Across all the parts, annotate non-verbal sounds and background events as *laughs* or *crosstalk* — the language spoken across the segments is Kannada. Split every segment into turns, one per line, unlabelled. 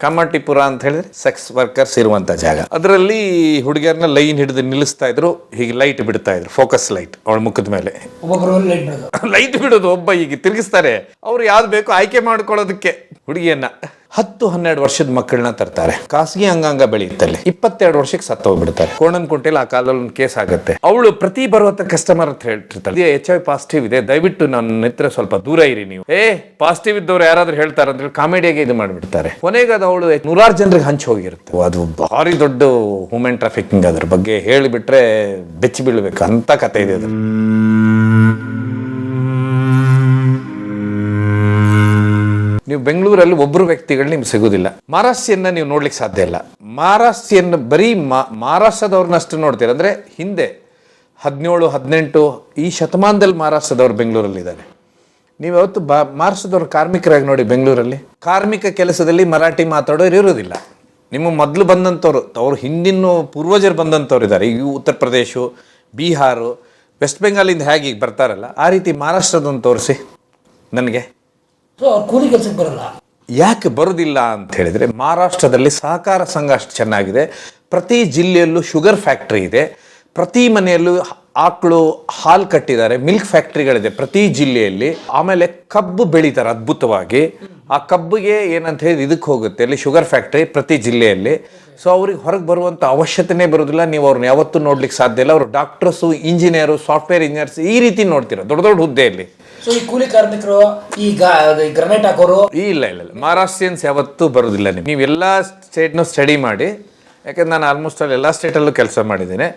ಕಾಮಾಟಿಪುರ ಅಂತ ಹೇಳಿದ್ರೆ ಸೆಕ್ಸ್ ವರ್ಕರ್ಸ್ ಇರುವಂತ ಜಾಗ. ಅದರಲ್ಲಿ ಹುಡುಗಿಯರನ್ನ ಲೈನ್ ಹಿಡಿದು ನಿಲ್ಲಿಸ್ತಾ ಇದ್ರು ಹೀಗೆ ಲೈಟ್ ಬಿಡ್ತಾ ಇದ್ರು ಫೋಕಸ್ ಲೈಟ್ ಅವಳ ಮುಖದ ಮೇಲೆ.
ಲೈಟ್ ಬಿಡೋದು. *laughs*
ಲೈಟ್ ಬಿಡೋದು ಒಬ್ಬ ಈಗ ತಿರುಗಿಸ್ತಾರೆ. ಅವ್ರು ಯಾವ್ದು ಬೇಕು ಆಯ್ಕೆ ಮಾಡ್ಕೊಳ್ಳೋದಕ್ಕೆ ಹುಡುಗಿಯನ್ನ. ಹತ್ತು ಹನ್ನೆರಡು ವರ್ಷದ ಮಕ್ಕಳನ್ನ ತರ್ತಾರೆ. ಖಾಸಗಿ ಅಂಗಾಂಗ ಬೆಳೆಯುತ್ತಲ್ಲಿ. ಇಪ್ಪತ್ತೆರಡು ವರ್ಷಕ್ಕೆ ಸತ್ತು ಹೋಗ್ಬಿಡ್ತಾರೆ. ಕೋಣನ್ ಕುಂಟೆಲ್ ಆ ಕಾಲದಲ್ಲಿ ಒಂದು ಕೇಸ್ ಆಗುತ್ತೆ. ಅವಳು ಪ್ರತಿ ಬರುವಂತ ಕಸ್ಟಮರ್ ಅಂತ ಹೇಳ್ತಿರ್ತಾಳೆ. ಎಚ್ ಐ ಪಾಸಿಟಿವ್ ಇದೆ. ದಯವಿಟ್ಟು ನನ್ನ ಹತ್ರ ಸ್ವಲ್ಪ ದೂರ ಇರಿ ನೀವು. ಏ ಪಾಸಿಟಿವ್ ಇದ್ದವ್ರು ಯಾರಾದ್ರೂ ಹೇಳ್ತಾರೆ ಅಂದ್ರೆ ಕಾಮಿಡಿಯಾಗಿ ಇದು ಮಾಡಿಬಿಡ್ತಾರೆ. ಕೊನೆಗೆ ಅದು ಅವಳು ನೂರಾರು ಜನರಿಗೆ ಹಂಚಿ ಹೋಗಿರುತ್ತೆ. ಅದು ಭಾರಿ ದೊಡ್ಡ ಹ್ಯೂಮನ್ ಟ್ರಾಫಿಕಿಂಗ್ ಅದ್ರ ಬಗ್ಗೆ ಹೇಳಿಬಿಟ್ರೆ ಬೆಚ್ಚಿ ಬೀಳ್ಬೇಕು. ಅಂತ ಕತೆ ಇದೆ ಅದು. ನೀವು ಬೆಂಗಳೂರಲ್ಲಿ ಒಬ್ಬರು ವ್ಯಕ್ತಿಗಳು ನಿಮ್ಗೆ ಸಿಗೋದಿಲ್ಲ. ಮಹಾರಾಷ್ಟ್ರಿಯನ್ನ ನೀವು ನೋಡ್ಲಿಕ್ಕೆ ಸಾಧ್ಯ ಇಲ್ಲ. ಮಹಾರಾಷ್ಟ್ರಿಯನ್ನ ಬರೀ ಮಹಾರಾಷ್ಟ್ರದವ್ರನ್ನಷ್ಟು ನೋಡ್ತೀರ. ಅಂದ್ರೆ ಹಿಂದೆ ಹದಿನೇಳು, ಹದಿನೆಂಟು ಈ ಶತಮಾನದಲ್ಲಿ ಮಹಾರಾಷ್ಟ್ರದವ್ರು ಬೆಂಗಳೂರಲ್ಲಿದ್ದಾರೆ. ನೀವು ಯಾವತ್ತು ಬ ಮಹಾರಾಷ್ಟ್ರದವ್ರು ಕಾರ್ಮಿಕರಾಗಿ ನೋಡಿ ಬೆಂಗಳೂರಲ್ಲಿ. ಕಾರ್ಮಿಕ ಕೆಲಸದಲ್ಲಿ ಮರಾಠಿ ಮಾತಾಡೋರು ಇರೋದಿಲ್ಲ ನಿಮ್ಮ ಮೊದಲು ಬಂದಂಥವ್ರು, ಅವ್ರು ಹಿಂದಿನ ಪೂರ್ವಜರು ಬಂದಂಥವ್ರು ಇದ್ದಾರೆ. ಈಗ ಉತ್ತರ ಪ್ರದೇಶ, ಬಿಹಾರು, ವೆಸ್ಟ್ ಬೆಂಗಾಲಿಂದ ಹೇಗೆ ಈಗ ಬರ್ತಾರಲ್ಲ, ಆ ರೀತಿ ಮಹಾರಾಷ್ಟ್ರದನ್ನು ತೋರಿಸಿ ನನಗೆ.
ಸೊ ಅವ್ರು ಕೂಲಿ ಕೆಲಸಕ್ಕೆ ಬರಲ್ಲ.
ಯಾಕೆ ಬರೋದಿಲ್ಲ ಅಂತ ಹೇಳಿದ್ರೆ, ಮಹಾರಾಷ್ಟ್ರದಲ್ಲಿ ಸಹಕಾರ ಸಂಘ ಅಷ್ಟು ಚೆನ್ನಾಗಿದೆ. ಪ್ರತಿ ಜಿಲ್ಲೆಯಲ್ಲೂ ಶುಗರ್ ಫ್ಯಾಕ್ಟ್ರಿ ಇದೆ. ಪ್ರತಿ ಮನೆಯಲ್ಲೂ ಆಕಳು ಹಾಲು ಕಟ್ಟಿದ್ದಾರೆ. ಮಿಲ್ಕ್ ಫ್ಯಾಕ್ಟ್ರಿಗಳಿದೆ ಪ್ರತಿ ಜಿಲ್ಲೆಯಲ್ಲಿ. ಆಮೇಲೆ ಕಬ್ಬು ಬೆಳೀತಾರೆ ಅದ್ಭುತವಾಗಿ. ಆ ಕಬ್ಬಿಗೆ ಏನಂತ ಹೇಳಿ ಇದಕ್ಕೆ ಹೋಗುತ್ತೆ. ಅಲ್ಲಿ ಶುಗರ್ ಫ್ಯಾಕ್ಟ್ರಿ ಪ್ರತಿ ಜಿಲ್ಲೆಯಲ್ಲಿ. ಸೊ ಅವ್ರಿಗೆ ಹೊರಗೆ ಬರುವಂಥ ಅವಶ್ಯಕತೆನೇ ಬರೋದಿಲ್ಲ. ನೀವು ಅವ್ರನ್ನ ಯಾವತ್ತೂ ನೋಡ್ಲಿಕ್ಕೆ ಸಾಧ್ಯ ಇಲ್ಲ. ಅವರು ಡಾಕ್ಟರ್ಸು ಇಂಜಿನಿಯರು ಸಾಫ್ಟ್ವೇರ್ ಇಂಜಿನಿಯರ್ಸ್ ಈ ರೀತಿ ನೋಡ್ತೀರ ದೊಡ್ಡ ದೊಡ್ಡ ಹುದ್ದೆಯಲ್ಲಿ
ಸೊ ಈ ಕೂಲಿ ಕಾರ್ಮಿಕರು ಈ ಗ್ರನೇಟ್ ಹಾಕೋರು?
ಇಲ್ಲ ಇಲ್ಲ ಇಲ್ಲ. ಮಹಾರಾಷ್ಟ್ರಿಯನ್ಸ್ ಯಾವತ್ತೂ ಬರೋದಿಲ್ಲ ನೀವು ನೀವೆಲ್ಲ ಎಲ್ಲ ಸ್ಟೇಟ್ನು ಸ್ಟಡಿ ಮಾಡಿ ಯಾಕಂದ್ರೆ ನಾನು ಆಲ್ಮೋಸ್ಟ್ ಅಲ್ಲಿ ಎಲ್ಲ ಸ್ಟೇಟಲ್ಲೂ ಕೆಲಸ ಮಾಡಿದ್ದೇನೆ.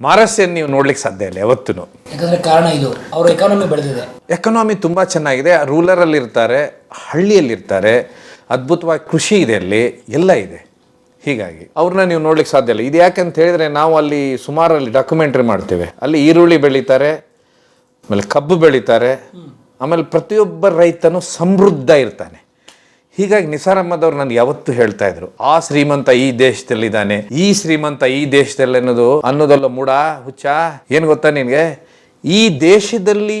ಮಹಾರಾಷ್ಟ್ರಿಯನ್ ನೀವು ನೋಡ್ಲಿಕ್ಕೆ ಸಾಧ್ಯ ಇಲ್ಲ ಯಾವತ್ತೂ
ಯಾಕಂದ್ರೆ ಕಾರಣ ಇದು. ಅವ್ರ ಎಕಾನಮಿ ಬೆಳೆದಿದೆ.
ಎಕನಾಮಿ ತುಂಬ ಚೆನ್ನಾಗಿದೆ. ರೂರಲಲ್ಲಿ ಇರ್ತಾರೆ ಹಳ್ಳಿಯಲ್ಲಿ ಇರ್ತಾರೆ ಅದ್ಭುತವಾಗಿ ಕೃಷಿ ಇದೆ ಅಲ್ಲಿ. ಎಲ್ಲ ಇದೆ. ಹೀಗಾಗಿ ಅವ್ರನ್ನ ನೀವು ನೋಡ್ಲಿಕ್ಕೆ ಸಾಧ್ಯ ಇಲ್ಲ. ಇದು ಯಾಕೆ ಅಂತ ಹೇಳಿದ್ರೆ ನಾವು ಅಲ್ಲಿ ಸುಮಾರು ಅಲ್ಲಿ ಡಾಕ್ಯುಮೆಂಟ್ರಿ ಮಾಡ್ತೇವೆ. ಅಲ್ಲಿ ಈರುಳ್ಳಿ ಬೆಳೀತಾರೆ, ಆಮೇಲೆ ಕಬ್ಬು ಬೆಳೀತಾರೆ, ಆಮೇಲೆ ಪ್ರತಿಯೊಬ್ಬ ರೈತನು ಸಮೃದ್ಧ ಇರ್ತಾನೆ. ಹೀಗಾಗಿ ನಿಸಾರ್ ನನಗೆ ಯಾವತ್ತೂ ಹೇಳ್ತಾ ಇದ್ರು, ಆ ಶ್ರೀಮಂತ ಈ ದೇಶದಲ್ಲಿದ್ದಾನೆ, ಈ ಶ್ರೀಮಂತ ಈ ದೇಶದಲ್ಲಿ ಅನ್ನೋದು ಅನ್ನೋದಲ್ಲ ಮೂಡ, ಹುಚ್ಚ, ಏನು ಗೊತ್ತಾ ನಿನಗೆ? ಈ ದೇಶದಲ್ಲಿ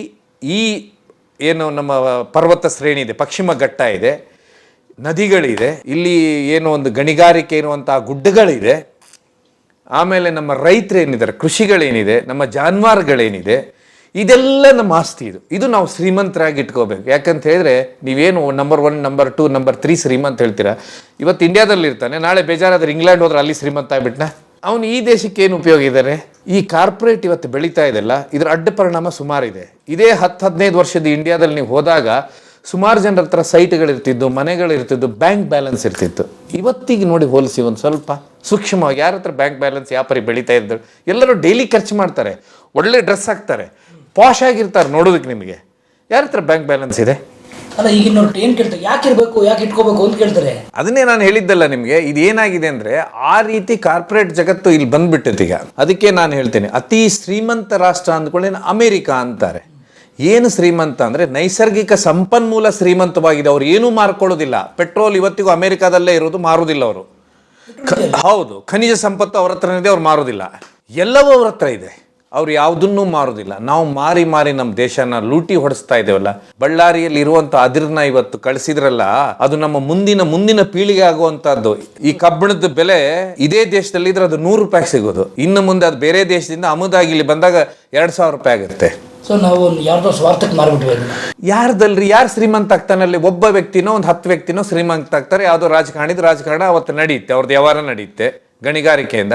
ಈ ಏನು ನಮ್ಮ ಪರ್ವತ ಶ್ರೇಣಿ ಇದೆ, ಪಶ್ಚಿಮ ಘಟ್ಟ ಇದೆ ನದಿಗಳಿದೆ. ಇಲ್ಲಿ ಏನು ಒಂದು ಗಣಿಗಾರಿಕೆ ಇರುವಂತಹ ಗುಡ್ಡಗಳಿದೆ. ಆಮೇಲೆ ನಮ್ಮ ರೈತರು ಏನಿದ್ದಾರೆ, ಕೃಷಿಗಳೇನಿದೆ, ನಮ್ಮ ಜಾನುವಾರುಗಳೇನಿದೆ, ಇದೆಲ್ಲ ನಮ್ಮ ಆಸ್ತಿ ಇದು. ಇದು ನಾವು ಶ್ರೀಮಂತರಾಗಿ ಇಟ್ಕೋಬೇಕು. ಯಾಕಂತ ಹೇಳಿದ್ರೆ ನೀವೇನು number one number two number three ಶ್ರೀಮಂತ ಹೇಳ್ತೀರಾ? ಇವತ್ತು ಇಂಡಿಯಾದಲ್ಲಿ ಇರ್ತಾನೆ. ನಾಳೆ ಬೇಜಾರಾದ್ರೆ ಇಂಗ್ಲೆಂಡ್ ಹೋದ್ರೆ ಅಲ್ಲಿ ಶ್ರೀಮಂತ ಆಗ್ಬಿಟ್ನ? ಅವನು ಈ ದೇಶಕ್ಕೆ ಏನು ಉಪಯೋಗ ಇದ್ದಾರೆ ಈ ಕಾರ್ಪೊರೇಟ್ ಇವತ್ತು ಬೆಳೀತಾ ಇದೆಲ್ಲ. ಇದರ ಅಡ್ಡ ಪರಿಣಾಮ ಸುಮಾರಿದೆ. ಇದೇ ಹತ್ತು ಹದಿನೈದು ವರ್ಷದ ಇಂಡಿಯಾದಲ್ಲಿ ನೀವು ಹೋದಾಗ ಸುಮಾರು ಜನರ ಹತ್ರ ಸೈಟ್ಗಳಿರ್ತಿದ್ದು ಮನೆಗಳಿರ್ತಿದ್ದು ಬ್ಯಾಂಕ್ ಬ್ಯಾಲೆನ್ಸ್ ಇರ್ತಿತ್ತು. ಇವತ್ತಿಗೆ ನೋಡಿ ಹೋಲಿಸಿ ಒಂದು ಸ್ವಲ್ಪ ಸೂಕ್ಷ್ಮವಾಗಿ ಯಾರ ಹತ್ರ ಬ್ಯಾಂಕ್ ಬ್ಯಾಲೆನ್ಸ್ ಯಾವ ಪರಿ ಬೆಳೀತಾ ಇದ್ದರು ಎಲ್ಲರೂ ಡೈಲಿ ಖರ್ಚು ಮಾಡ್ತಾರೆ ಒಳ್ಳೆ ಡ್ರೆಸ್ ಹಾಕ್ತಾರೆ ಪಾಶ್ ಆಗಿರ್ತಾರೆ ನೋಡೋದಕ್ಕೆ ನಿಮಗೆ. ಯಾರ ಹತ್ರ ಬ್ಯಾಂಕ್ ಬ್ಯಾಲೆನ್ಸ್ ಇದೆ?
ಅಲ್ಲ ಈಗಿನ ಏನು ಕೇಳ್ತಾರೆ ಯಾಕೆ ಇರಬೇಕು ಯಾಕೆ ಇಟ್ಕೋಬೇಕು ಅಂತ ಕೇಳ್ತಾರೆ.
ಅದನ್ನೇ ನಾನು ಹೇಳಿದ್ದಲ್ಲ ನಿಮಗೆ ಇದು ಏನಾಗಿದೆ ಅಂದ್ರೆ ಆ ರೀತಿ ಕಾರ್ಪೊರೇಟ್ ಜಗತ್ತು ಇಲ್ಲಿ ಬಂದ್ಬಿಟ್ಟೈತೆ ಈಗ. ಅದಕ್ಕೆ ನಾನು ಹೇಳ್ತೇನೆ ಅತಿ ಶ್ರೀಮಂತ ರಾಷ್ಟ್ರ ಅಂದ್ಕೊಳ್ಳೇನು ಅಮೇರಿಕಾ ಅಂತಾರೆ. ಏನು ಶ್ರೀಮಂತ ಅಂದ್ರೆ ನೈಸರ್ಗಿಕ ಸಂಪನ್ಮೂಲ ಶ್ರೀಮಂತವಾಗಿದೆ. ಅವ್ರು ಏನೂ ಮಾರ್ಕೊಳ್ಳೋದಿಲ್ಲ. ಪೆಟ್ರೋಲ್ ಇವತ್ತಿಗೂ ಅಮೆರಿಕಾದಲ್ಲೇ ಇರೋದು, ಮಾರೋದಿಲ್ಲ ಅವರು. ಹೌದು, ಖನಿಜ ಸಂಪತ್ತು ಅವ್ರ ಹತ್ರ ಇದೆ ಅವ್ರು ಮಾರೋದಿಲ್ಲ. ಎಲ್ಲವೂ ಅವ್ರ ಹತ್ರ ಇದೆ. ಅವ್ರು ಯಾವುದನ್ನೂ ಮಾರೋದಿಲ್ಲ. ನಾವು ಮಾರಿ ಮಾರಿ ನಮ್ಮ ದೇಶನ ಲೂಟಿ ಹೊಡೆಸ್ತಾ ಇದ್ದೇವಲ್ಲ, ಬಳ್ಳಾರಿಯಲ್ಲಿ ಇರುವಂತ ಅದಿರನ್ನ ಇವತ್ತು ಕಳಿಸಿದ್ರಲ್ಲ, ಅದು ನಮ್ಮ ಮುಂದಿನ ಮುಂದಿನ ಪೀಳಿಗೆ ಆಗುವಂತಹದ್ದು. ಈ ಕಬ್ಬಿಣದ ಬೆಲೆ ಇದೇ ದೇಶದಲ್ಲಿ ಇದ್ರೆ ಅದು ನೂರು ರೂಪಾಯಿ ಸಿಗೋದು. ಇನ್ನು ಮುಂದೆ ಅದು ಬೇರೆ ದೇಶದಿಂದ ಆಮದಾಗಿ ಇಲ್ಲಿ ಬಂದಾಗ ಎರಡ್ ಸಾವಿರ ರೂಪಾಯಿ ಆಗುತ್ತೆ.
ಸೊ ನಾವು ಒಂದು ಯಾರ್ದೋ ಸ್ವಾರ್ಥಕ್ಕೆ ಮಾರ್ಬಿಟ್ವಿ ಅದನ್ನ
ಯಾರ್ದಲ್ರಿ? ಯಾರು ಶ್ರೀಮಂತ ಆಗ್ತಾನಲ್ಲಿ? ಒಬ್ಬ ವ್ಯಕ್ತಿನೋ, ಒಂದು ಹತ್ತು ವ್ಯಕ್ತಿನೋ ಶ್ರೀಮಂತ ಆಗ್ತಾರೆ. ಯಾವುದೋ ರಾಜಕಾರಣಿದ ರಾಜಕಾರಣ ಅವತ್ತು ನಡೆಯುತ್ತೆ. ಅವ್ರದ್ದು ವ್ಯವಹಾರ ನಡೆಯುತ್ತೆ ಗಣಿಗಾರಿಕೆಯಿಂದ.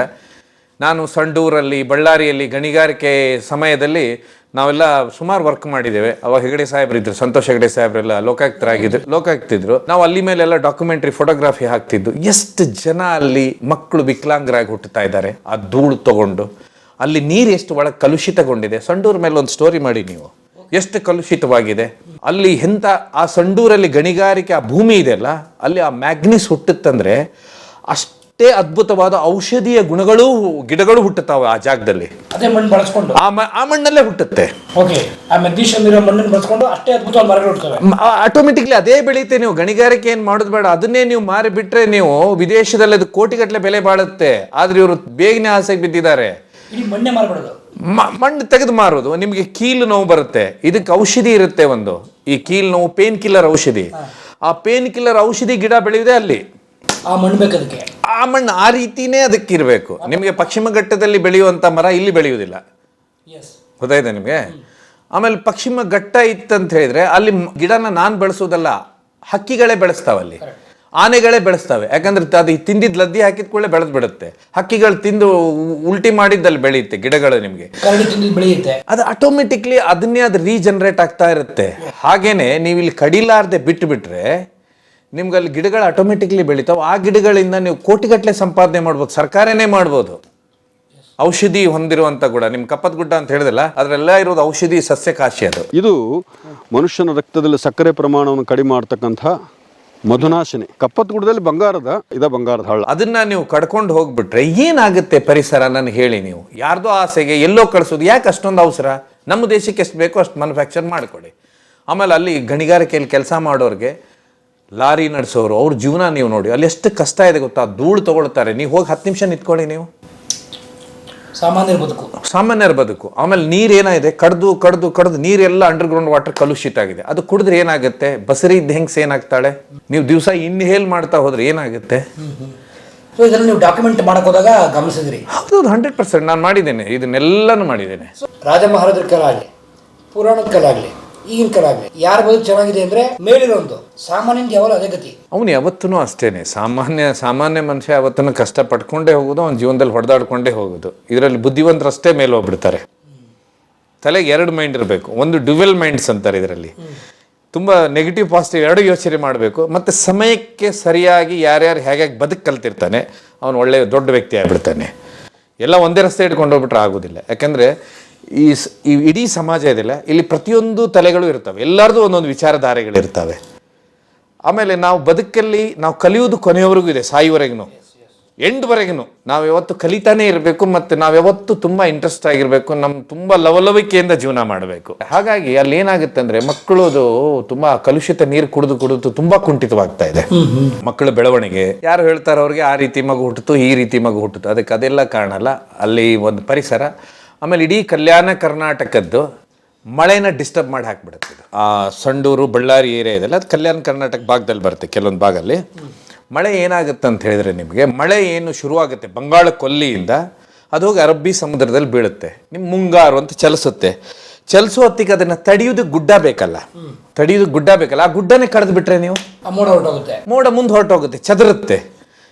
ನಾನು ಸಂಡೂರಲ್ಲಿ, ಬಳ್ಳಾರಿಯಲ್ಲಿ ಗಣಿಗಾರಿಕೆ ಸಮಯದಲ್ಲಿ ನಾವೆಲ್ಲ ಸುಮಾರು ವರ್ಕ್ ಮಾಡಿದ್ದೇವೆ. ಅವಾಗ ಹೆಗಡೆ ಸಾಹೇಬ್ರು ಇದ್ರು, ಸಂತೋಷ್ ಹೆಗಡೆ ಸಾಹೇಬ್ರೆಲ್ಲ ಲೋಕಾಯುಕ್ತರಾಗಿದ್ರು. ಲೋಕಾಯುಕ್ತಿದ್ರು. ನಾವು ಅಲ್ಲಿ ಮೇಲೆಲ್ಲ ಡಾಕ್ಯುಮೆಂಟ್ರಿ ಫೋಟೋಗ್ರಾಫಿ ಹಾಕ್ತಿದ್ದು. ಎಷ್ಟು ಜನ ಅಲ್ಲಿ ಮಕ್ಕಳು ವಿಕಲಾಂಗರಾಗಿ ಹುಟ್ಟುತ್ತಾ ಇದ್ದಾರೆ? ಆ ಧೂಳು ತಗೊಂಡು. ಅಲ್ಲಿ ನೀರು ಎಷ್ಟು ಒಳಗೆ ಕಲುಷಿತಗೊಂಡಿದೆ? ಸಂಡೂರ್ ಮೇಲೆ ಒಂದು ಸ್ಟೋರಿ ಮಾಡಿ ನೀವು. ಎಷ್ಟು ಕಲುಷಿತವಾಗಿದೆ? ಅಲ್ಲಿ ಎಂಥ ಆ ಸಂಡೂರಲ್ಲಿ ಗಣಿಗಾರಿಕೆ ಆ ಭೂಮಿ ಇದೆಯಲ್ಲ ಅಲ್ಲಿ ಆ ಮ್ಯಾಗ್ನಿಸ್ ಹುಟ್ಟುತ್ತಂದ್ರೆ ಅಷ್ಟೇ ಅದ್ಭುತವಾದ ಔಷಧೀಯ ಗುಣಗಳು ಗಿಡಗಳು ಹುಟ್ಟುತ್ತಾವೆ ಆ ಜಾಗದಲ್ಲಿ.
ಅದೇ ಮಣ್ಣು ಬಳಸ್ಕೊಂಡು.
ಆ ಮ- ಆ ಮಣ್ಣಲ್ಲೇ ಹುಟ್ಟುತ್ತೆ.
ಓಕೆ ಆ ಮೆಗ್ನೀಷಿಯಂ ಇರೋ ಮಣ್ಣನ್ನು ಬಳಸ್ಕೊಂಡು ಅಷ್ಟೇ ಅದ್ಭುತವಾದ ಮರಗಳು ಹುಡ್ತವೆ
ಆಟೋಮೆಟಿಕ್ಲಿ ಅದೇ ಬೆಳೀತೆ ನೀವು. ಗಣಿಗಾರಿಕೆ ಏನು ಮಾಡೋದು ಬೇಡ. ಅದನ್ನೇ ನೀವು ಮಾರಿ ಬಿಟ್ರೆ ನೀವು ವಿದೇಶದಲ್ಲಿ ಅದು ಕೋಟಿಗಟ್ಟಲೆ ಬೆಲೆ ಬಾಳುತ್ತೆ. ಆದ್ರೆ ಇವರು ಬೇಗನೆ ಆಸೆಗೆ ಬಿದ್ದಿದ್ದಾರೆ.
ಮಣ್ಣೆ ಮಾರ್ಬಿಡೋದು.
ಮಣ್ಣು ತೆಗೆದು ಮಾರೋದು ನಿಮಗೆ ಕೀಲು ನೋವು ಬರುತ್ತೆ. ಇದಕ್ಕೆ ಔಷಧಿ ಇರುತ್ತೆ ಒಂದು. ಈ ಕೀಲು ನೋವು ಪೇನ್ ಕಿಲ್ಲರ್ ಔಷಧಿ. ಆ ಪೇನ್ ಕಿಲ್ಲರ್ ಔಷಧಿ ಗಿಡ ಬೆಳೆಯುವುದೇ ಅಲ್ಲಿ?
ಆ ಮಣ್ಣು ಬೇಕದಕ್ಕೆ
ಆ ಮಣ್ಣು ಆ ರೀತಿನೇ ಅದಕ್ಕೆ ಇರಬೇಕು ನಿಮಗೆ ಪಶ್ಚಿಮ ಘಟ್ಟದಲ್ಲಿ ಬೆಳೆಯುವಂಥ ಮರ ಇಲ್ಲಿ ಬೆಳೆಯುವುದಿಲ್ಲ. ಗೊತ್ತಾಯ್ತಾ ನಿಮಗೆ? ಆಮೇಲೆ ಪಶ್ಚಿಮ ಘಟ್ಟ ಇತ್ತಂತ ಹೇಳಿದ್ರೆ ಅಲ್ಲಿ ಗಿಡನ ನಾನು ಬೆಳೆಸೋದಲ್ಲ ಹಕ್ಕಿಗಳೇ ಬೆಳೆಸ್ತಾವಲ್ಲಿ. ಆನೆಗಳೇ ಬೆಳೆಸ್ತವೆ. ಯಾಕಂದ್ರೆ ಅದು ತಿಂದಿದ್ ಲದ್ದಿ ಹಾಕಿದ ಕೂಡಲೇ ಬೆಳೆದು ಬಿಡುತ್ತೆ. ಹಕ್ಕಿಗಳು ತಿಂದು ಉಲ್ಟಿ ಮಾಡಿದ್ದಲ್ಲಿ ಬೆಳೆಯುತ್ತೆ ಗಿಡಗಳು ನಿಮಗೆ.
ಬೆಳೆಯುತ್ತೆ.
ಅದು ಆಟೋಮೆಟಿಕ್ಲಿ ಅದನ್ನೇ ಅದು ರೀಜನರೇಟ್ ಆಗ್ತಾ ಇರುತ್ತೆ. ಹಾಗೇನೆ ನೀವು ಇಲ್ಲಿ ಕಡಿಲಾರ್ದೆ ಬಿಟ್ಟು ಬಿಟ್ರೆ ನಿಮ್ಗೆ ಅಲ್ಲಿ ಗಿಡಗಳು ಆಟೋಮೆಟಿಕ್ಲಿ ಬೆಳಿತಾವೆ. ಆ ಗಿಡಗಳಿಂದ ನೀವು ಕೋಟಿಗಟ್ಟಲೆ ಸಂಪಾದನೆ ಮಾಡ್ಬೋದು. ಸರ್ಕಾರನೇ ಮಾಡ್ಬೋದು. ಔಷಧಿ ಹೊಂದಿರುವಂತ ಗುಡ ನಿಮ್ ಕಪ್ಪತ್ ಗುಡ್ಡ ಅಂತ ಹೇಳಿದಲ್ಲ ಅದ್ರೆಲ್ಲ ಇರೋದು ಔಷಧಿ ಸಸ್ಯಕಾಶಿ ಅದು.
ಇದು ಮನುಷ್ಯನ ರಕ್ತದಲ್ಲಿ ಸಕ್ಕರೆ ಪ್ರಮಾಣವನ್ನು ಕಡಿಮೆ ಮಾಡ್ತಕ್ಕಂಥ ಮಧುನಾಶಿನಿ. ಕಪ್ಪತ್ಗುಡದಲ್ಲಿ ಬಂಗಾರದ, ಇದ ಬಂಗಾರದ ಹಳ್ಳ.
ಅದನ್ನ ನೀವು ಕಡ್ಕೊಂಡು ಹೋಗ್ಬಿಟ್ರೆ ಏನಾಗುತ್ತೆ ಪರಿಸರ ನನ್ನ ಹೇಳಿ ನೀವು. ಯಾರ್ದೋ ಆಸೆಗೆ ಎಲ್ಲೋ ಕಳಿಸೋದು. ಯಾಕೆ ಅಷ್ಟೊಂದು ಅವಸರ? ನಮ್ಮ ದೇಶಕ್ಕೆ ಎಷ್ಟು ಬೇಕೋ ಅಷ್ಟು ಮ್ಯಾನುಫ್ಯಾಕ್ಚರ್ ಮಾಡಿಕೊಡಿ. ಆಮೇಲೆ ಅಲ್ಲಿ ಗಣಿಗಾರಿಕೆಯಲ್ಲಿ ಕೆಲಸ ಮಾಡೋರಿಗೆ ಲಾರಿ ನಡೆಸೋರು, ಅವ್ರ ಜೀವನ ನೀವು ನೋಡಿ. ಅಲ್ಲಿ ಎಷ್ಟು ಕಷ್ಟ ಇದೆ ಗೊತ್ತಾ? ಧೂಳು ತಗೊಳ್ತಾರೆ. ನೀವು ಹೋಗಿ ಹತ್ತು ನಿಮಿಷ ನಿಂತ್ಕೊಳ್ಳಿ ನೀವು.
ಸಾಮಾನ್ಯರ ಬದುಕು.
ಸಾಮಾನ್ಯರ ಬದುಕು. ಆಮೇಲೆ ನೀರು ಏನಾಗಿದೆ ಕಡ್ದು ಕಡ್ದು ಕಡ್ದು ನೀರೆಲ್ಲ ಅಂಡರ್ಗ್ರೌಂಡ್ ವಾಟರ್ ಕಲುಷಿತ ಆಗಿದೆ. ಅದು ಕುಡಿದ್ರೆ ಏನಾಗುತ್ತೆ? ಬಸರಿ ಇದ್ದ ಹೆಂಗ್ಸ್ ಏನಾಗ್ತಾಳೆ ನೀವು ದಿವಸ ಇನ್ಹೇಲ್ ಮಾಡ್ತಾ ಹೋದ್ರೆ ಏನಾಗುತ್ತೆ?
ಸೊ ಇದನ್ನು ನೀವು ಡಾಕ್ಯುಮೆಂಟ್ ಮಾಡಕ್ ಹೋದಾಗ ಗಮನಿಸಿದ್ರಿ.
ಹೌದು ಹಂಡ್ರೆಡ್ ಪರ್ಸೆಂಟ್ ನಾನು ಮಾಡಿದ್ದೇನೆ. ಇದನ್ನೆಲ್ಲನೂ ಮಾಡಿದ್ದೇನೆ.
ರಾಜ ಮಹಾರಾಜರ ಕಾಲ ಆಗಲಿ ಪುರಾಣದ ಈಗಿನ ಕಾಲ ಆಗಲಿ. ಯಾರ ಬದುಕು ಚೆನ್ನಾಗಿದೆ ಅಂದ್ರೆ ಮೇಲಿರೋದು ಸಾಮಾನ್ಯನಿಗೆ ಯಾವಾಗ ಅದೇ ಗತಿ.
ಅವನು ಯಾವತ್ತೂ ಅಷ್ಟೇನೆ. ಸಾಮಾನ್ಯ ಸಾಮಾನ್ಯ ಮನುಷ್ಯ ಯಾವತ್ತೂ ಕಷ್ಟ ಪಡ್ಕೊಂಡೇ ಹೋಗೋದು, ಅವನ ಜೀವನದಲ್ಲಿ ಹೊಡೆದಾಡ್ಕೊಂಡೇ ಹೋಗೋದು. ಇದರಲ್ಲಿ ಬುದ್ಧಿವಂತರಷ್ಟೇ ಮೇಲೆ ಹೋಗ್ಬಿಡ್ತಾರೆ ತಲೆಗೆ ಎರಡು ಮೈಂಡ್ ಇರಬೇಕು. ಒಂದು ಡ್ಯುವೆಲ್ ಮೈಂಡ್ಸ್ ಅಂತಾರೆ ಇದರಲ್ಲಿ. ತುಂಬ ನೆಗೆಟಿವ್ ಪಾಸಿಟಿವ್ ಎರಡು ಯೋಚನೆ ಮಾಡಬೇಕು. ಮತ್ತು ಸಮಯಕ್ಕೆ ಸರಿಯಾಗಿ ಯಾರ್ಯಾರು ಹೇಗೆ ಬದುಕು ಕಲ್ತಿರ್ತಾನೆ ಅವನು ಒಳ್ಳೆ ದೊಡ್ಡ ವ್ಯಕ್ತಿ ಆಗಿಬಿಡ್ತಾನೆ. ಎಲ್ಲ ಒಂದೇ ರಸ್ತೆ ಇಟ್ಕೊಂಡು ಹೋಗ್ಬಿಟ್ರೆ ಆಗೋದಿಲ್ಲ. ಯಾಕಂದರೆ ಈ ಸ್- ಈ ಇಡೀ ಸಮಾಜ ಇದೆಯಲ್ಲ ಇಲ್ಲಿ ಪ್ರತಿಯೊಂದು ತಲೆಗಳು ಇರ್ತವೆ. ಎಲ್ಲರದು ಒಂದೊಂದು ವಿಚಾರಧಾರೆಗಳಿರ್ತವೆ. ಆಮೇಲೆ ನಾವು ಬದುಕಲ್ಲಿ ನಾವು ಕಲಿಯುವುದು ಕೊನೆಯವರೆಗೂ ಇದೆ ಸಾಯುವರೆಗೂ. ಎಂಡ್ವರೆಗೂ ನಾವು ಯಾವತ್ತು ಕಲಿತಾನೇ ಇರಬೇಕು ಮತ್ತು ನಾವು ಯಾವತ್ತು ತುಂಬ ಇಂಟ್ರೆಸ್ಟ್ ಆಗಿರಬೇಕು ನಮ್ಮ ತುಂಬ ಲವಲವಿಕೆಯಿಂದ ಜೀವನ ಮಾಡಬೇಕು. ಹಾಗಾಗಿ ಅಲ್ಲಿ ಏನಾಗುತ್ತೆ ಅಂದರೆ ಮಕ್ಕಳದು ತುಂಬ ಕಲುಷಿತ ನೀರು ಕುಡಿದು ಕುಡಿದು ತುಂಬ ಕುಂಠಿತವಾಗ್ತಾ ಇದೆ. ಮಕ್ಕಳ ಬೆಳವಣಿಗೆ. ಯಾರು ಹೇಳ್ತಾರೆ ಅವ್ರಿಗೆ ಆ ರೀತಿ ಮಗು ಹುಟ್ಟಿತು ಈ ರೀತಿ ಮಗು ಹುಟ್ಟಿತು ಅದಕ್ಕೆ ಅದೆಲ್ಲ ಕಾರಣ ಅಲ್ಲ ಅಲ್ಲಿ ಒಂದು ಪರಿಸರ ಆಮೇಲೆ ಇಡೀ ಕಲ್ಯಾಣ ಕರ್ನಾಟಕದ್ದು ಮಳೆನ ಡಿಸ್ಟರ್ಬ್ ಮಾಡಿ ಹಾಕ್ಬಿಡುತ್ತೆ ಇದು. ಆ ಸಂಡೂರು ಬಳ್ಳಾರಿ ಏರಿಯಾ ಇದೆಲ್ಲ ಅದು ಕಲ್ಯಾಣ ಕರ್ನಾಟಕ ಭಾಗದಲ್ಲಿ ಬರುತ್ತೆ ಕೆಲವೊಂದು ಭಾಗಲ್ಲಿ. ಮಳೆ ಏನಾಗುತ್ತೆ ಅಂತ ಹೇಳಿದ್ರೆ ನಿಮಗೆ ಮಳೆ ಏನು ಶುರುವಾಗುತ್ತೆ ಬಂಗಾಳ ಕೊಲ್ಲಿಯಿಂದ ಅದು ಹೋಗಿ ಅರಬ್ಬಿ ಸಮುದ್ರದಲ್ಲಿ ಬೀಳುತ್ತೆ. ನಿಮ್ಮ ಮುಂಗಾರು ಅಂತ ಚಲಿಸುತ್ತೆ. ಚಲಿಸೋ ಹೊತ್ತಿಗೆ ಅದನ್ನು ತಡೆಯೋದಕ್ಕೆ ಗುಡ್ಡ ಬೇಕಲ್ಲ. ತಡೆಯೋದಕ್ಕೆ ಗುಡ್ಡ ಬೇಕಲ್ಲ. ಆ ಗುಡ್ಡನೇ ಕಳೆದು ಬಿಟ್ರೆ ನೀವು?
ಮೋಡ ಹೊರಟೋಗುತ್ತೆ.
ಮೋಡ ಮುಂದೆ ಹೊರಟೋಗುತ್ತೆ ಚದರುತ್ತೆ.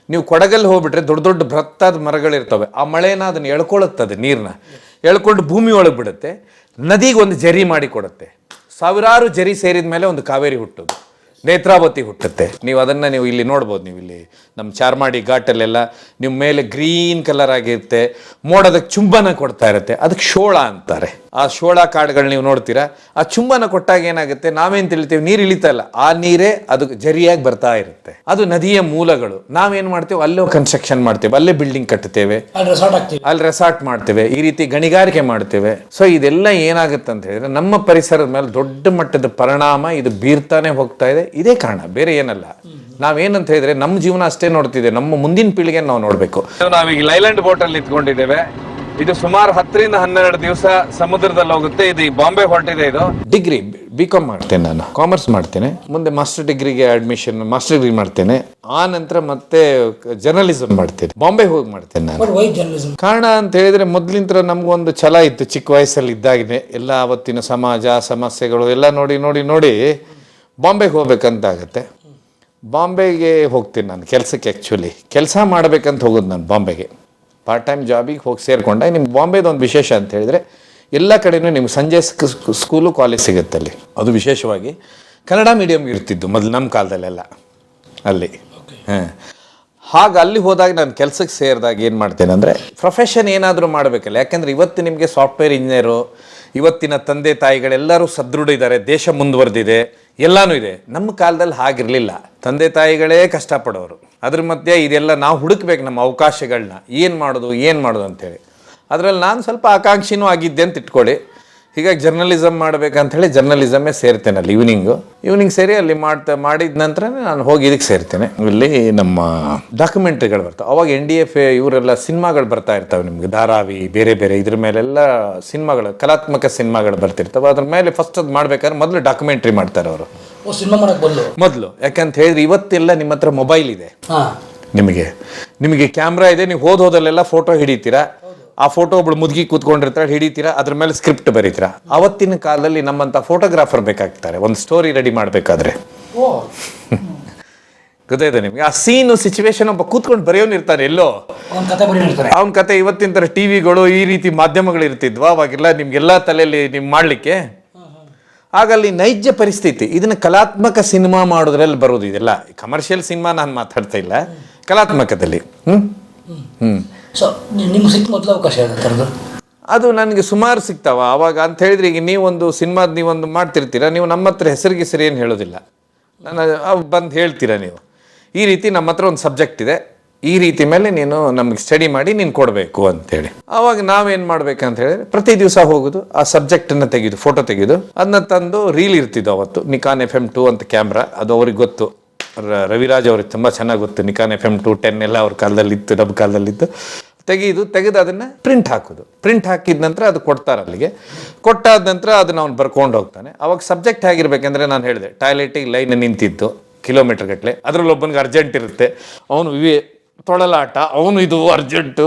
ನೀವು ಕೊಡಗಲ್ಲಿ ಹೋಗ್ಬಿಟ್ರೆ ದೊಡ್ಡ ದೊಡ್ಡ ಬೃಹತ್ತಾದ ಮರಗಳಿರ್ತವೆ. ಆ ಮಳೆನ ಅದನ್ನ ಎಳ್ಕೊಳ್ಳುತ್ತದೆ ನೀರನ್ನ ಎಳ್ಕೊಂಡು ಭೂಮಿ ಒಳಗೆ ಬಿಡುತ್ತೆ ನದಿಗೆ ಒಂದು ಜರಿ ಮಾಡಿ ಕೊಡುತ್ತೆ. ಸಾವಿರಾರು ಜರಿ ಸೇರಿದ ಮೇಲೆ ಒಂದು ಕಾವೇರಿ ಹುಟ್ಟೋದು. ನೇತ್ರಾವತಿ ಹುಟ್ಟುತ್ತೆ. ನೀವು ಅದನ್ನು ನೀವು ಇಲ್ಲಿ ನೋಡ್ಬೋದು ನೀವು ಇಲ್ಲಿ ನಮ್ಮ ಚಾರ್ಮಾಡಿ ಘಾಟಲ್ಲೆಲ್ಲ ನಿಮ್ಮ ಮೇಲೆ ಗ್ರೀನ್ ಕಲರ್ ಆಗಿರುತ್ತೆ ಮೋಡದಕ್ಕೆ ಚುಂಬನ ಕೊಡ್ತಾ ಇರುತ್ತೆ ಅದಕ್ಕೆ ಶೋಳ ಅಂತಾರೆ. ಆ ಶೋಳ ಕಾಡುಗಳು ನೀವು ನೋಡ್ತೀರಾ ಆ ಚುಂಬನ ಕೊಟ್ಟಾಗ ಏನಾಗುತ್ತೆ ನಾವೇನ್ ತಿಳಿತೀವಿ ನೀರು ಇಳಿತಾ ಇಲ್ಲ. ಆ ನೀರೇ ಅದು ಜರಿಯಾಗಿ ಬರ್ತಾ ಇರುತ್ತೆ. ಅದು ನದಿಯ ಮೂಲಗಳು. ನಾವೇನು ಮಾಡ್ತೇವೆ ಅಲ್ಲೇ ಕನ್ಸ್ಟ್ರಕ್ಷನ್ ಮಾಡ್ತೇವೆ ಅಲ್ಲೇ ಬಿಲ್ಡಿಂಗ್ ಕಟ್ಟುತ್ತೇವೆ
ಅಲ್ಲಿ ರೆಸಾರ್ಟ್ ಆಗ್ತೀವಿ
ಅಲ್ಲಿ ರೆಸಾರ್ಟ್ ಮಾಡ್ತೇವೆ ಈ ರೀತಿ ಗಣಿಗಾರಿಕೆ ಮಾಡ್ತೇವೆ. ಸೊ ಇದೆಲ್ಲ ಏನಾಗುತ್ತೆ ಅಂತ ಹೇಳಿದ್ರೆ ನಮ್ಮ ಪರಿಸರದ ಮೇಲೆ ದೊಡ್ಡ ಮಟ್ಟದ ಪರಿಣಾಮ ಇದು ಬೀರ್ತಾನೆ ಹೋಗ್ತಾ ಇದೆ. ಇದೇ ಕಾರಣ ಬೇರೆ ಏನಲ್ಲ. ನಾವೇನಂತ ಹೇಳಿದ್ರೆ ನಮ್ಮ ಜೀವನ ಅಷ್ಟೇ ನೋಡ್ತಿದ್ದೇವೆ ನಮ್ಮ ಮುಂದಿನ ಪೀಳಿಗೆ ನಾವು ನೋಡಬೇಕು. ನಾವೀಗ ಲೈಲ್ಯಾಂಡ್ ಬೋಟ್ ಅಲ್ಲಿ ನಿಂತ್ಕೊಂಡಿದ್ದೇವೆ. ಇದು ಸುಮಾರು ಹತ್ತರಿಂದ ಹನ್ನೆರಡು ದಿವಸ ಸಮುದ್ರದಲ್ಲಿ ಹೋಗುತ್ತೆ. ಇದು ಈ ಬಾಂಬೆ ಹೊರಟಿದೆ ಇದು. ಡಿಗ್ರಿ ಬಿ ಕಾಮ್ ಮಾಡ್ತೇನೆ ನಾನು. ಕಾಮರ್ಸ್ ಮಾಡ್ತೇನೆ. ಮುಂದೆ ಮಾಸ್ಟರ್ ಡಿಗ್ರಿಗೆ ಅಡ್ಮಿಷನ್ ಮಾಸ್ಟರ್ ಡಿಗ್ರಿ ಮಾಡ್ತೇನೆ. ಆ ನಂತರ ಮತ್ತೆ ಜರ್ನಲಿಸಮ್ ಮಾಡ್ತೇನೆ. ಬಾಂಬೆ ಹೋಗಿ ಮಾಡ್ತೇನೆ ನಾನು.
ಬಟ್ ವೈ ಜರ್ನಲಿಸಮ್
ಕಾರಣ ಅಂತ ಹೇಳಿದ್ರೆ ಮೊದ್ಲಿಂತ್ರ ನಮ್ಗೊಂದು ಛಲ ಇತ್ತು. ಚಿಕ್ಕ ವಯಸ್ಸಲ್ಲಿ ಇದ್ದಾಗಿದೆ. ಎಲ್ಲ ಅವತ್ತಿನ ಸಮಾಜ ಸಮಸ್ಯೆಗಳು ಎಲ್ಲ ನೋಡಿ ನೋಡಿ ನೋಡಿ ಬಾಂಬೆಗೆ ಹೋಗ್ಬೇಕಂತಾಗತ್ತೆ. ಬಾಂಬೆಗೆ ಹೋಗ್ತೀನಿ ನಾನು ಕೆಲಸಕ್ಕೆ ಆ್ಯಕ್ಚುಲಿ ಕೆಲಸ ಮಾಡಬೇಕಂತ ಹೋಗೋದು ನಾನು ಬಾಂಬೆಗೆ. ಪಾರ್ಟ್ ಟೈಮ್ ಜಾಬಿಗೆ ಹೋಗಿ ಸೇರಿಕೊಂಡೆ. ನಿಮ್ಮ ಬಾಂಬೆದು ಒಂದು ವಿಶೇಷ ಅಂತ ಹೇಳಿದರೆ ಎಲ್ಲ ಕಡೆಯೂ ನಿಮ್ಗೆ ಸಂಜೆ ಸ್ಕ್- ಸ್ಕೂಲು ಕಾಲೇಜ್ ಸಿಗುತ್ತೆ ಅಲ್ಲಿ. ಅದು ವಿಶೇಷವಾಗಿ ಕನ್ನಡ ಮೀಡಿಯಮ್ ಇರ್ತಿದ್ದು ಮೊದಲು ನಮ್ಮ ಕಾಲದಲ್ಲೆಲ್ಲ. ಅಲ್ಲಿ. ಹಾಂ. ಹಾಗೆ ಅಲ್ಲಿ ಹೋದಾಗ ನಾನು ಕೆಲಸಕ್ಕೆ ಸೇರಿದಾಗ ಏನು ಮಾಡ್ತೇನೆ ಅಂದರೆ ಪ್ರೊಫೆಷನ್ ಏನಾದರೂ ಮಾಡಬೇಕಲ್ಲ. ಯಾಕೆಂದರೆ ಇವತ್ತು ನಿಮಗೆ ಸಾಫ್ಟ್ವೇರ್ ಇಂಜಿನಿಯರು ಇವತ್ತಿನ ತಂದೆ ತಾಯಿಗಳೆಲ್ಲರೂ ಸದೃಢ ಇದ್ದಾರೆ. ದೇಶ ಮುಂದುವರೆದಿದೆ. ಎಲ್ಲನೂ ಇದೆ. ನಮ್ಮ ಕಾಲದಲ್ಲಿ ಹಾಗಿರಲಿಲ್ಲ. ತಂದೆ ತಾಯಿಗಳೇ ಕಷ್ಟಪಡೋರು. ಅದ್ರ ಮಧ್ಯೆ ಇದೆಲ್ಲ ನಾವು ಹುಡುಕ್ಬೇಕು ನಮ್ಮ ಅವಕಾಶಗಳನ್ನ ಏನು ಮಾಡೋದು ಏನು ಮಾಡೋದು ಅಂತೇಳಿ. ಅದರಲ್ಲಿ ನಾನು ಸ್ವಲ್ಪ ಆಕಾಂಕ್ಷಿನೂ ಆಗಿದ್ದೆ ಅಂತ ಇಟ್ಕೊಳ್ಳಿ. ಹೀಗಾಗಿ ಜರ್ನಲಿಸಮ್ ಮಾಡ್ಬೇಕಂತ ಹೇಳಿ ಜರ್ನಲಿಸಮೇ ಸೇರ್ತೇನೆ ಅಲ್ಲಿ ಈವ್ನಿಂಗು ಈವ್ನಿಂಗ್ ಸೇರಿ ಅಲ್ಲಿ ಮಾಡ್ತಾ ಮಾಡಿದ ನಂತರ ನಾನು ಹೋಗಿ ಇದಕ್ಕೆ ಸೇರ್ತೇನೆ. ಇಲ್ಲಿ ನಮ್ಮ ಡಾಕ್ಯುಮೆಂಟ್ರಿಗಳು ಬರ್ತವೆ. ಅವಾಗ ಎನ್ ಡಿ ಎಫ್ ಇವರೆಲ್ಲ ಸಿನಿಮಾಗಳು ಬರ್ತಾ ಇರ್ತವೆ ನಿಮ್ಗೆ. ಧಾರಾವಿ ಬೇರೆ ಬೇರೆ ಇದ್ರ ಮೇಲೆಲ್ಲ ಸಿನಿಮಾಗಳು ಕಲಾತ್ಮಕ ಸಿನಿಮಾಗಳು ಬರ್ತಿರ್ತವೆ. ಅದ್ರ ಮೇಲೆ ಫಸ್ಟ್ ಅದು ಮಾಡ್ಬೇಕಾದ್ರೆ ಮೊದಲು ಡಾಕ್ಯುಮೆಂಟ್ರಿ ಮಾಡ್ತಾರೆ ಅವರು. ಮೊದಲು? ಯಾಕಂತ ಹೇಳಿದ್ರೆ ಇವತ್ತೆಲ್ಲ ನಿಮ್ಮ ಹತ್ರ ಮೊಬೈಲ್ ಇದೆ.
ಹಾ.
ನಿಮಗೆ ನಿಮಗೆ ಕ್ಯಾಮ್ರಾ ಇದೆ ನೀವು ಹೋದ ಹೋದಲ್ಲೆಲ್ಲ ಫೋಟೋ ಹಿಡಿತೀರಾ? ಆ ಫೋಟೋ ಒಬ್ಳು ಮುದುಗಿ ಕೂತ್ಕೊಂಡಿರ್ತಾಳೆ ಹಿಡಿತೀರಾ? ಅದ್ರ ಮೇಲೆ ಸ್ಕ್ರಿಪ್ಟ್ ಬರೀತೀರಾ? ಅವತ್ತಿನ ಕಾಲದಲ್ಲಿ ನಮ್ಮಂತ ಫೋಟೋಗ್ರಾಫರ್ ಬೇಕಾಗ್ತಾರೆ. ಒಂದು ಸ್ಟೋರಿ ರೆಡಿ ಮಾಡಬೇಕಾದ್ರೆ. ಗೊತ್ತಾಯ್ತು ನಿಮಗೆ? ಆ ಸೀನು ಸಿಚುವೇಶನ್ ಒಬ್ಬ ಕೂತ್ಕೊಂಡು ಬರೆಯೋನಿರ್ತಾರೆ ಇರ್ತಾನೆ ಎಲ್ಲೋ. ಅವನ ಕತೆ ಇವತ್ತಿನ ಥರ ಟಿವಿಗಳು ಈ ರೀತಿ ಮಾಧ್ಯಮಗಳು ಇರ್ತಿದ್ವು? ಅವಾಗೆಲ್ಲ ನಿಮ್ಗೆಲ್ಲ ತಲೆಯಲ್ಲಿ ನಿಮ್ ಮಾಡ್ಲಿಕ್ಕೆ. ಆಗ ಅಲ್ಲಿ ನೈಜ ಪರಿಸ್ಥಿತಿ. ಇದನ್ನ ಕಲಾತ್ಮಕ ಸಿನಿಮಾ ಮಾಡೋದ್ರಲ್ಲಿ ಬರೋದು ಇದೆಲ್ಲ. ಕಮರ್ಷಿಯಲ್ ಸಿನಿಮಾ ನಾನು ಮಾತಾಡ್ತಾ ಇಲ್ಲ. ಕಲಾತ್ಮಕದಲ್ಲಿ. ಹ್ಮ್. ಹ್ಮ್.
ಸೊ ನಿಮ್ಗೆ ಸಿಕ್ಕ ಮೊದಲು ಅವಕಾಶ ಥರದ್ದು
ಅದು ನನಗೆ ಸುಮಾರು ಸಿಗ್ತಾವ. ಅವಾಗ ಅಂತ ಹೇಳಿದ್ರೆ ಈಗ ನೀವೊಂದು ಸಿನಿಮಾದ ನೀವೊಂದು ಮಾಡ್ತಿರ್ತೀರಾ? ನೀವು ನಮ್ಮ ಹತ್ರ ಹೆಸರಿಗೆ ಸರಿ ಏನು ಹೇಳೋದಿಲ್ಲ. ನಾನು ಬಂದು ಹೇಳ್ತೀರಾ ನೀವು? ಈ ರೀತಿ ನಮ್ಮ ಹತ್ರ ಒಂದು ಸಬ್ಜೆಕ್ಟ್ ಇದೆ. ಈ ರೀತಿ ಮೇಲೆ ನೀನು ನಮಗೆ ಸ್ಟಡಿ ಮಾಡಿ ನೀನು ಕೊಡಬೇಕು ಅಂತೇಳಿ. ಅವಾಗ ನಾವೇನು ಮಾಡ್ಬೇಕಂತ ಹೇಳಿದ್ರೆ ಪ್ರತಿ ದಿವಸ ಹೋಗೋದು, ಆ ಸಬ್ಜೆಕ್ಟನ್ನು ತೆಗೆದು ಫೋಟೋ ತೆಗೆದು ಅದನ್ನ ತಂದು ರೀಲ್ ಇರ್ತಿದ್ದು ಅವತ್ತು. ನಿಕಾನ್ ಎಫ್ ಎಂ ಟು ಅಂತ ಕ್ಯಾಮ್ರಾ ಅದು ಅವ್ರಿಗೆ ಗೊತ್ತು. ರವಿರಾಜ್ ಅವ್ರಿಗೆ ತುಂಬ ಚೆನ್ನಾಗಿ ಗೊತ್ತು. Nikon F M two ten ಎಲ್ಲ ಅವ್ರ ಕಾಲದಲ್ಲಿ ಇತ್ತು ನಮ್ಮ ಕಾಲದಲ್ಲಿತ್ತು. ತೆಗೆದು ತೆಗೆದು ಅದನ್ನ ಪ್ರಿಂಟ್ ಹಾಕೋದು. ಪ್ರಿಂಟ್ ಹಾಕಿದ ನಂತರ ಅದು ಕೊಡ್ತಾರೆ ಅಲ್ಲಿಗೆ. ಕೊಟ್ಟಾದ ನಂತರ ಅದನ್ನ ಅವ್ನು ಬರ್ಕೊಂಡು ಹೋಗ್ತಾನೆ. ಅವಾಗ ಸಬ್ಜೆಕ್ಟ್ ಆಗಿರ್ಬೇಕಂದ್ರೆ ನಾನು ಹೇಳಿದೆ ಟಾಯ್ಲೆಟಿಗೆ ಲೈನ್ ನಿಂತಿದ್ದು ಕಿಲೋಮೀಟರ್ ಗಟ್ಟಲೆ ಅದರಲ್ಲಿ ಒಬ್ಬನಿಗೆ ಅರ್ಜೆಂಟ್ ಇರುತ್ತೆ. ಅವನು ವಿವೇ ತೊಳಲಾಟ, ಅವನು ಇದು ಅರ್ಜೆಂಟು